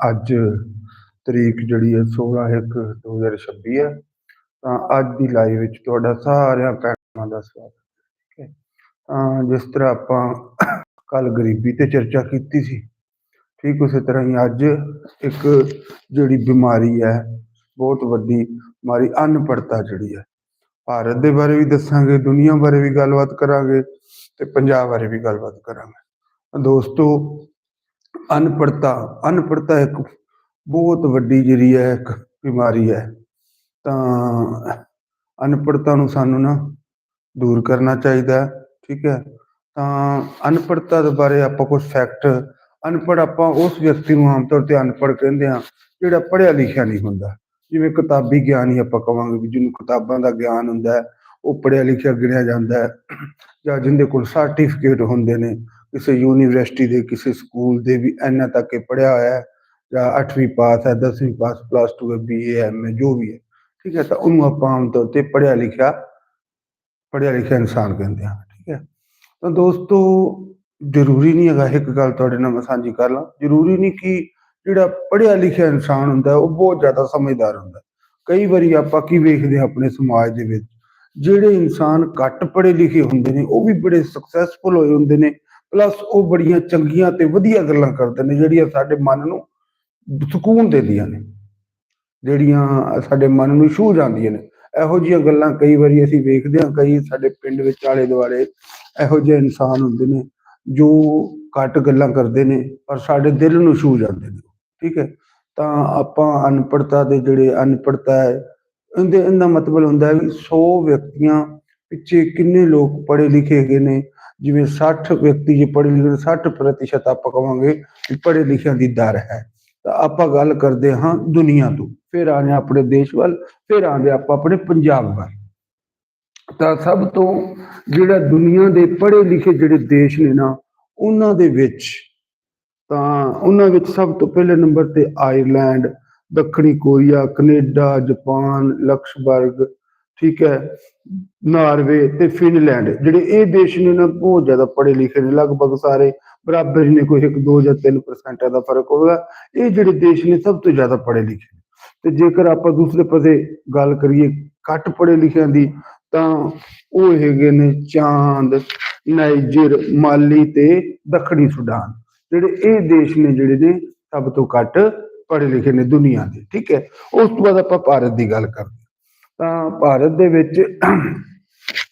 ਅੱਜ ਤਰੀਕ ਜਿਹੜੀ ਹੈ 16 ਇੱਕ 2026 ਹੈ, ਤਾਂ ਅੱਜ ਦੀ ਲਾਈਵ ਵਿੱਚ ਤੁਹਾਡਾ ਸਾਰਿਆਂ ਭੈਣਾਂ ਦਾ ਸਵਾਗਤ ਹੈ, ਠੀਕ ਹੈ। ਤਾਂ ਜਿਸ ਤਰ੍ਹਾਂ ਆਪਾਂ ਕੱਲ ਗਰੀਬੀ ਤੇ ਚਰਚਾ ਕੀਤੀ ਸੀ, ਠੀਕ ਉਸੇ ਤਰ੍ਹਾਂ ਹੀ ਅੱਜ ਇੱਕ ਜਿਹੜੀ ਬਿਮਾਰੀ ਹੈ, ਬਹੁਤ ਵੱਡੀ ਬਿਮਾਰੀ ਅਨਪੜਤਾ ਜਿਹੜੀ ਹੈ, ਭਾਰਤ ਦੇ ਬਾਰੇ ਵੀ ਦੱਸਾਂਗੇ, ਦੁਨੀਆ ਬਾਰੇ ਵੀ ਗੱਲਬਾਤ ਕਰਾਂਗੇ ਤੇ ਪੰਜਾਬ ਬਾਰੇ ਵੀ ਗੱਲਬਾਤ ਕਰਾਂਗੇ। ਦੋਸਤੋ ਅਨਪੜਤਾ ਅਨਪੜਤਾ ਇੱਕ ਬਹੁਤ ਵੱਡੀ ਜਿਹੜੀ ਹੈ, ਇੱਕ ਬਿਮਾਰੀ ਹੈ। ਤਾਂ ਅਨਪੜਤਾ ਨੂੰ ਸਾਨੂੰ ਨਾ ਦੂਰ ਕਰਨਾ ਚਾਹੀਦਾ ਠੀਕ ਹੈ। ਤਾਂ ਅਨਪੜਤਾ ਦੇ ਬਾਰੇ ਆਪਾਂ ਕੁਝ ਫੈਕਟ ਅਨਪੜ੍ਹ ਆਪਾਂ ਉਸ ਵਿਅਕਤੀ ਨੂੰ ਆਮ ਤੌਰ ਤੇ ਅਨਪੜ੍ਹ ਕਹਿੰਦੇ ਹਾਂ, ਜਿਹੜਾ ਪੜ੍ਹਿਆ ਲਿਖਿਆ ਨਹੀਂ ਹੁੰਦਾ। ਜਿਵੇਂ ਕਿਤਾਬੀ ਗਿਆਨ ਹੀ ਆਪਾਂ ਕਵਾਂਗੇ ਵੀ ਜਿਹਨੂੰ ਕਿਤਾਬਾਂ ਦਾ ਗਿਆਨ ਹੁੰਦਾ ਹੈ, ਉਹ ਪੜ੍ਹਿਆ ਲਿਖਿਆ ਗਿਣਿਆ ਜਾਂਦਾ ਹੈ, ਜਾਂ ਜਿੰਦੇ ਕੋਲ ਸਰਟੀਫਿਕੇਟ ਹੁੰਦੇ ਨੇ ਕਿਸੇ ਯੂਨੀਵਰਸਿਟੀ ਦੇ, ਕਿਸੇ ਸਕੂਲ ਦੇ ਵੀ ਇੰਨਾ ਤੱਕ ਇਹ ਪੜ੍ਹਿਆ ਹੋਇਆ ਹੈ, ਜਾਂ 8ਵੀਂ ਪਾਸ ਹੈ 10ਵੀਂ ਪਾਸ ਪਲੱਸ 2 ਹੈ ਬੀਏ ਐਮਏ ਜੋ ਵੀ ਹੈ, ਠੀਕ ਹੈ, ਤਾਂ ਉਹਨੂੰ ਆਪਾਂ ਆਮ ਤੌਰ ਤੇ ਪੜ੍ਹਿਆ ਲਿਖਿਆ ਪੜ੍ਹਿਆ ਲਿਖਿਆ ਇਨਸਾਨ ਕਹਿੰਦੇ ਹਾਂ ਠੀਕ ਹੈ। ਤਾਂ ਦੋਸਤੋ, ਜ਼ਰੂਰੀ ਨਹੀਂ ਹੈਗਾ, ਇੱਕ ਗੱਲ ਤੁਹਾਡੇ ਨਾਲ ਮੈਂ ਸਾਂਝੀ ਕਰ ਲਾਂ, ਜ਼ਰੂਰੀ ਨਹੀਂ ਕਿ ਜਿਹੜਾ ਪੜ੍ਹਿਆ ਲਿਖਿਆ ਇਨਸਾਨ ਹੁੰਦਾ ਉਹ ਬਹੁਤ ਜ਼ਿਆਦਾ ਸਮਝਦਾਰ ਹੁੰਦਾ ਕਈ ਵਾਰੀ ਆਪਾਂ ਕੀ ਵੇਖਦੇ ਹਾਂ ਆਪਣੇ ਸਮਾਜ ਦੇ ਵਿੱਚ, ਜਿਹੜੇ ਇਨਸਾਨ ਘੱਟ ਪੜ੍ਹੇ ਲਿਖੇ ਹੁੰਦੇ ਨੇ, ਉਹ ਵੀ ਬੜੇ ਸਕਸੈਸਫੁਲ ਹੋਏ ਹੁੰਦੇ ਨੇ ਪਲੱਸ ਉਹ ਬੜੀਆਂ ਚੰਗੀਆਂ ਤੇ ਵਧੀਆ ਗੱਲਾਂ ਕਰਦੇ ਨੇ, ਜਿਹੜੀਆਂ ਸਾਡੇ ਮਨ ਨੂੰ ਸਕੂਨ ਦਿੰਦੀਆਂ ਨੇ, ਜਿਹੜੀਆਂ ਸਾਡੇ ਮਨ ਨੂੰ ਛੂਹ ਜਾਂਦੀਆਂ ਨੇ। ਇਹੋ ਜਿਹੀਆਂ ਗੱਲਾਂ ਕਈ ਵਾਰੀ ਅਸੀਂ ਵੇਖਦੇ ਹਾਂ, ਕਈ ਸਾਡੇ ਪਿੰਡ ਵਿੱਚ ਆਲੇ ਦੁਆਲੇ ਇਹੋ ਜਿਹੇ ਇਨਸਾਨ ਹੁੰਦੇ ਨੇ, ਜੋ ਘੱਟ ਗੱਲਾਂ ਕਰਦੇ ਨੇ, ਪਰ ਸਾਡੇ ਦਿਲ ਨੂੰ ਛੂਹ ਜਾਂਦੇ ਨੇ। ਠੀਕ ਹੈ, ਤਾਂ ਆਪਾਂ ਅਨਪੜਤਾ ਦੇ ਜਿਹੜੇ ਅਨਪੜਤਾ ਹੈ, ਇਹਦੇ, ਇਹਦਾ ਮਤਲਬ ਹੁੰਦਾ ਹੈ ਵੀ 100 ਵਿਅਕਤੀਆਂ ਪਿੱਛੇ ਕਿੰਨੇ ਲੋਕ ਪੜ੍ਹੇ ਲਿਖੇ ਹੈਗੇ ਨੇ ਜਿਵੇਂ 60 ਵਿਅਕਤੀ ਜੇ ਪੜ੍ਹੇ ਲਿਖੇ ਨੇ 60% ਆਪਾਂ ਕਵਾਂਗੇ ਵੀ ਪੜ੍ਹੇ ਲਿਖਿਆਂ ਦੀ ਦਰ ਹੈ। ਤਾਂ ਆਪਾਂ ਗੱਲ ਕਰਦੇ ਹਾਂ ਦੁਨੀਆ ਤੋਂ। ਫਿਰ ਆਨੇ ਆਪਣੇ ਦੇਸ਼ ਵੱਲ, ਫਿਰ ਆਂਦੇ ਆਪਾਂ ਆਪਣੇ ਪੰਜਾਬ ਵੱਲ। ਤਾਂ ਸਭ ਤੋਂ ਜਿਹੜਾ ਦੁਨੀਆ ਦੇ ਪੜ੍ਹੇ ਲਿਖੇ ਜਿਹੜੇ ਦੇਸ਼ ਨੇ ਨਾ, ਉਹਨਾਂ ਦੇ ਵਿੱਚ, ਤਾਂ ਉਹਨਾਂ ਵਿੱਚ ਸਭ ਤੋਂ ਪਹਿਲੇ ਨੰਬਰ ਤੇ ਆਇਰਲੈਂਡ, ਦੱਖਣੀ ਕੋਰੀਆ, ਕੈਨੇਡਾ, ਜਾਪਾਨ ਲਕਸਬਰਗ ਠੀਕ ਹੈ, ਨਾਰਵੇ ਤੇ ਫਿਨਲੈਂਡ, ਜਿਹੜੇ ਇਹ ਦੇਸ਼ ਨੇ ਨਾ ਬਹੁਤ ਜ਼ਿਆਦਾ ਪੜ੍ਹੇ ਲਿਖੇ ਨੇ, ਲਗਭਗ ਸਾਰੇ ਬਰਾਬਰ ਹੀ ਨੇ, ਕੋਈ 1 2 ਜਾਂ 3% ਦਾ ਫ਼ਰਕ ਹੋਵੇਗਾ ਇਹ ਜਿਹੜੇ ਦੇਸ਼ ਨੇ ਸਭ ਤੋਂ ਜ਼ਿਆਦਾ ਪੜ੍ਹੇ ਲਿਖੇ ਨੇ। ਤੇ ਜੇਕਰ ਆਪਾਂ ਦੂਸਰੇ ਪਾਸੇ ਗੱਲ ਕਰੀਏ ਘੱਟ ਪੜ੍ਹੇ ਲਿਖਿਆਂ ਦੀ, ਤਾਂ ਉਹ ਹੈਗੇ ਨੇ ਚਾਂਦ, ਨਾਈਜਰ, ਮਾਲੀ ਤੇ ਦੱਖਣੀ ਸੁਡਾਨ। ਜਿਹੜੇ ਇਹ ਦੇਸ਼ ਨੇ ਜਿਹੜੇ ਨੇ, ਸਭ ਤੋਂ ਘੱਟ ਪੜ੍ਹੇ ਲਿਖੇ ਨੇ ਦੁਨੀਆ ਦੇ, ਠੀਕ ਹੈ। ਉਸ ਤੋਂ ਬਾਅਦ ਆਪਾਂ ਭਾਰਤ ਦੀ ਗੱਲ ਕਰਦੇ ਤਾਂ ਭਾਰਤ ਦੇ ਵਿੱਚ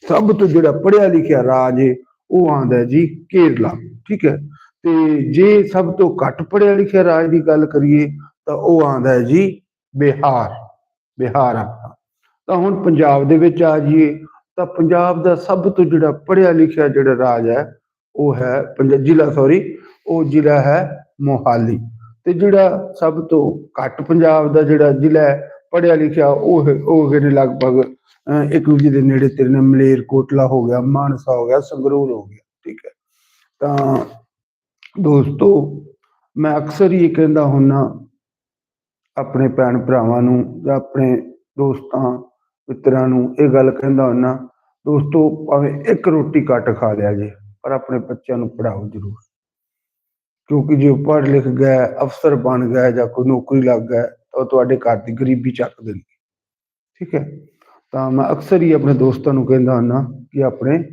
ਸਭ ਤੋਂ ਜਿਹੜਾ ਪੜ੍ਹਿਆ ਲਿਖਿਆ ਰਾਜ ਹੈ ਉਹ ਆਂਦਾ ਜੀ ਕੇਰਲਾ, ਠੀਕ ਹੈ? ਤੇ ਜੇ ਸਭ ਤੋਂ ਘੱਟ ਪੜ੍ਹਿਆ ਲਿਖਿਆ ਰਾਜ ਦੀ ਗੱਲ ਕਰੀਏ, ਤਾਂ ਉਹ ਆਂਦਾ ਹੈ ਜੀ ਬਿਹਾਰ ਬਿਹਾਰ ਆਪਣਾ। ਤਾਂ ਹੁਣ ਪੰਜਾਬ ਦੇ ਵਿੱਚ ਆ ਜਾਈਏ ਤਾਂ ਪੰਜਾਬ ਦਾ ਸਭ ਤੋਂ ਜਿਹੜਾ ਪੜ੍ਹਿਆ ਲਿਖਿਆ ਜਿਹੜਾ ਰਾਜ ਹੈ, ਉਹ ਹੈ ਪੰਜਾਬ ਜ਼ਿਲ੍ਹਾ ਸੌਰੀ ਉਹ ਜ਼ਿਲ੍ਹਾ ਹੈ ਮੋਹਾਲੀ। ਤੇ ਜਿਹੜਾ ਸਭ ਤੋਂ ਘੱਟ ਪੰਜਾਬ ਦਾ ਜਿਹੜਾ ਜ਼ਿਲ੍ਹਾ ਹੈ ਪੜਿਆ ਲਿਖਿਆ ਉਹ ਉਹ ਹੈਗੇ ਨੇ ਲਗਭਗ ਅਹ, ਇੱਕ ਦੂਜੇ ਦੇ ਨੇੜੇ ਤੇਰੇ ਨੇ ਮਲੇਰਕੋਟਲਾ ਹੋ ਗਿਆ ਮਾਨਸਾ ਹੋ ਗਿਆ ਸੰਗਰੂਰ ਹੋ ਗਿਆ ਠੀਕ ਹੈ। ਤਾਂ ਦੋਸਤੋ ਮੈਂ ਅਕਸਰ ਹੀ ਕਹਿੰਦਾ ਹੁੰਨਾ ਆਪਣੇ ਭੈਣ ਭਰਾਵਾਂ ਨੂੰ ਜਾਂ ਆਪਣੇ ਦੋਸਤਾਂ ਮਿੱਤਰਾਂ ਨੂੰ ਇਹ ਗੱਲ ਕਹਿੰਦਾ ਹੁੰਨਾ ਦੋਸਤੋ ਭਾਵੇਂ ਇੱਕ ਰੋਟੀ ਘੱਟ ਖਾ ਲਿਆ ਜੇ ਪਰ ਆਪਣੇ ਬੱਚਿਆਂ ਨੂੰ ਪੜ੍ਹਾਓ ਜ਼ਰੂਰ। ਕਿਉਂਕਿ ਜੇ ਉਹ ਪੜ੍ਹ ਲਿਖ ਗਏ ਅਫਸਰ ਬਣ ਗਏ ਜਾਂ ਕੋਈ ਨੌਕਰੀ ਲੱਗ ਗਏ ਤੁਹਾਡੇ ਘਰ ਦੀ ਗਰੀਬੀ ਚੱਕ ਦੇਣਗੇ ਠੀਕ ਹੈ? ਤਾਂ ਮੈਂ ਅਕਸਰ ਹੀ ਆਪਣੇ ਦੋਸਤਾਂ ਨੂੰ ਕਹਿੰਦਾ ਹੁੰਨਾ ਕਿ ਆਪਣੇ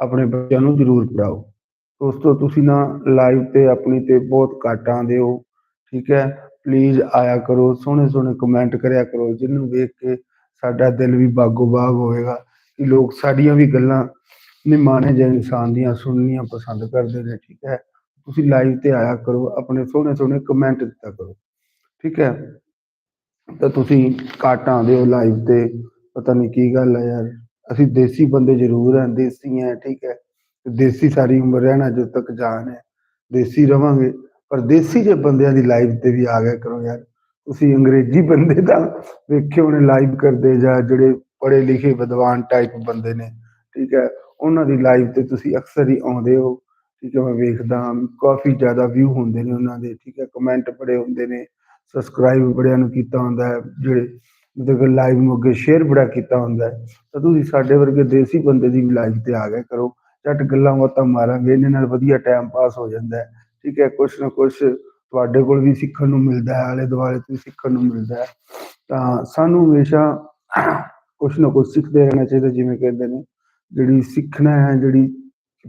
ਆਪਣੇ ਬੱਚਿਆਂ ਨੂੰ ਜ਼ਰੂਰ ਪੜ੍ਹਾਓ। ਦੋਸਤੋ, ਤੁਸੀਂ ਨਾ ਲਾਈਵ ਤੇ ਆਪਣੀ ਤੇ ਬਹੁਤ ਘੱਟ ਆਉਂਦੇ ਹੋ। ਠੀਕ ਹੈ? ਪਲੀਜ਼ ਆਇਆ ਕਰੋ ਸੋਹਣੇ ਸੋਹਣੇ ਕਮੈਂਟ ਕਰਿਆ ਕਰੋ। ਜਿਹਨੂੰ ਵੇਖ ਕੇ ਸਾਡਾ ਦਿਲ ਵੀ ਬਾਗੋ ਬਾਗ ਹੋਏਗਾ ਕਿ ਲੋਕ ਸਾਡੀਆਂ ਵੀ ਗੱਲਾਂ ਨਿਮਾਣੇ ਜਿਹੇ ਇਨਸਾਨ ਦੀਆਂ ਸੁਣਨੀਆਂ ਪਸੰਦ ਕਰਦੇ ਨੇ। ਠੀਕ ਹੈ? ਤੁਸੀਂ ਲਾਈਵ ਤੇ ਆਇਆ ਕਰੋ, ਆਪਣੇ ਸੋਹਣੇ ਸੋਹਣੇ ਕਮੈਂਟ ਦਿੱਤਾ ਕਰੋ। ਠੀਕ ਹੈ? ਤਾਂ ਤੁਸੀਂ ਘੱਟ ਆਉਂਦੇ ਹੋ ਲਾਈਵ ਤੇ, ਪਤਾ ਨਹੀਂ ਕੀ ਗੱਲ ਹੈ ਯਾਰ। ਅਸੀਂ ਦੇਸੀ ਬੰਦੇ ਜ਼ਰੂਰ ਹਾਂ ਦੇਸੀ ਹੈ ਠੀਕ ਹੈ ਦੇਸੀ ਸਾਰੀ ਉਮਰ ਰਹਿਣਾ ਜਦੋਂ ਤੱਕ ਜਾਨ ਹੈ। ਦੇਸੀ ਰਵਾਂਗੇ। ਪਰ ਦੇਸੀ ਜੇ ਬੰਦਿਆਂ ਦੀ ਲਾਈਵ ਤੇ ਵੀ ਆ ਗਿਆ ਕਰੋ ਯਾਰ। ਤੁਸੀਂ ਅੰਗਰੇਜ਼ੀ ਬੰਦੇ ਤਾਂ ਵੇਖੇ ਹੋਣੇ ਲਾਈਵ ਕਰਦੇ ਜਾਂ ਜਿਹੜੇ ਪੜ੍ਹੇ ਲਿਖੇ ਵਿਦਵਾਨ ਟਾਈਪ ਬੰਦੇ ਨੇ, ਠੀਕ ਹੈ ਉਹਨਾਂ ਦੀ ਲਾਈਵ ਤੇ ਤੁਸੀਂ ਅਕਸਰ ਹੀ ਆਉਂਦੇ ਹੋ। ਠੀਕ ਹੈ ਮੈਂ ਵੇਖਦਾ ਕਾਫੀ ਜ਼ਿਆਦਾ ਵਿਊ ਹੁੰਦੇ ਨੇ ਉਹਨਾਂ ਦੇ, ਠੀਕ ਹੈ ਕਮੈਂਟ ਬੜੇ ਹੁੰਦੇ ਨੇ। ਸਬਸਕ੍ਰਾਈਬ ਬੜਿਆਂ ਨੂੰ ਕੀਤਾ ਹੁੰਦਾ ਹੈ, ਜਿਹੜੇ ਮਤਲਬ ਲਾਈਵ ਨੂੰ ਅੱਗੇ ਸ਼ੇਅਰ ਬੜਾ ਕੀਤਾ ਹੁੰਦਾ ਹੈ, ਤਾਂ ਤੁਸੀਂ ਸਾਡੇ ਵਰਗੇ ਦੇਸੀ ਬੰਦੇ ਦੀ ਵੀ ਲਾਈਵ ਤੇ ਆ ਗਏ ਕਰੋ, ਝਟ ਗੱਲਾਂ ਬਾਤਾਂ ਮਾਰਾਂਗੇ ਇਹਨਾਂ ਨਾਲ ਵਧੀਆ ਟਾਈਮ ਪਾਸ ਹੋ ਜਾਂਦਾ ਹੈ, ਠੀਕ ਹੈ, ਕੁਛ ਨਾ ਕੁਛ ਤੁਹਾਡੇ ਕੋਲ ਵੀ ਸਿੱਖਣ ਨੂੰ ਮਿਲਦਾ ਹੈ, ਆਲੇ ਦੁਆਲੇ ਤੋਂ ਵੀ ਸਿੱਖਣ ਨੂੰ ਮਿਲਦਾ ਹੈ, ਤਾਂ ਸਾਨੂੰ ਹਮੇਸ਼ਾ ਕੁਛ ਨਾ ਕੁਛ ਸਿੱਖਦੇ ਰਹਿਣਾ ਚਾਹੀਦਾ, ਜਿਵੇਂ ਕਹਿੰਦੇ ਨੇ, ਜਿਹੜੀ ਸਿੱਖਣਾ ਹੈ, ਜਿਹੜੀ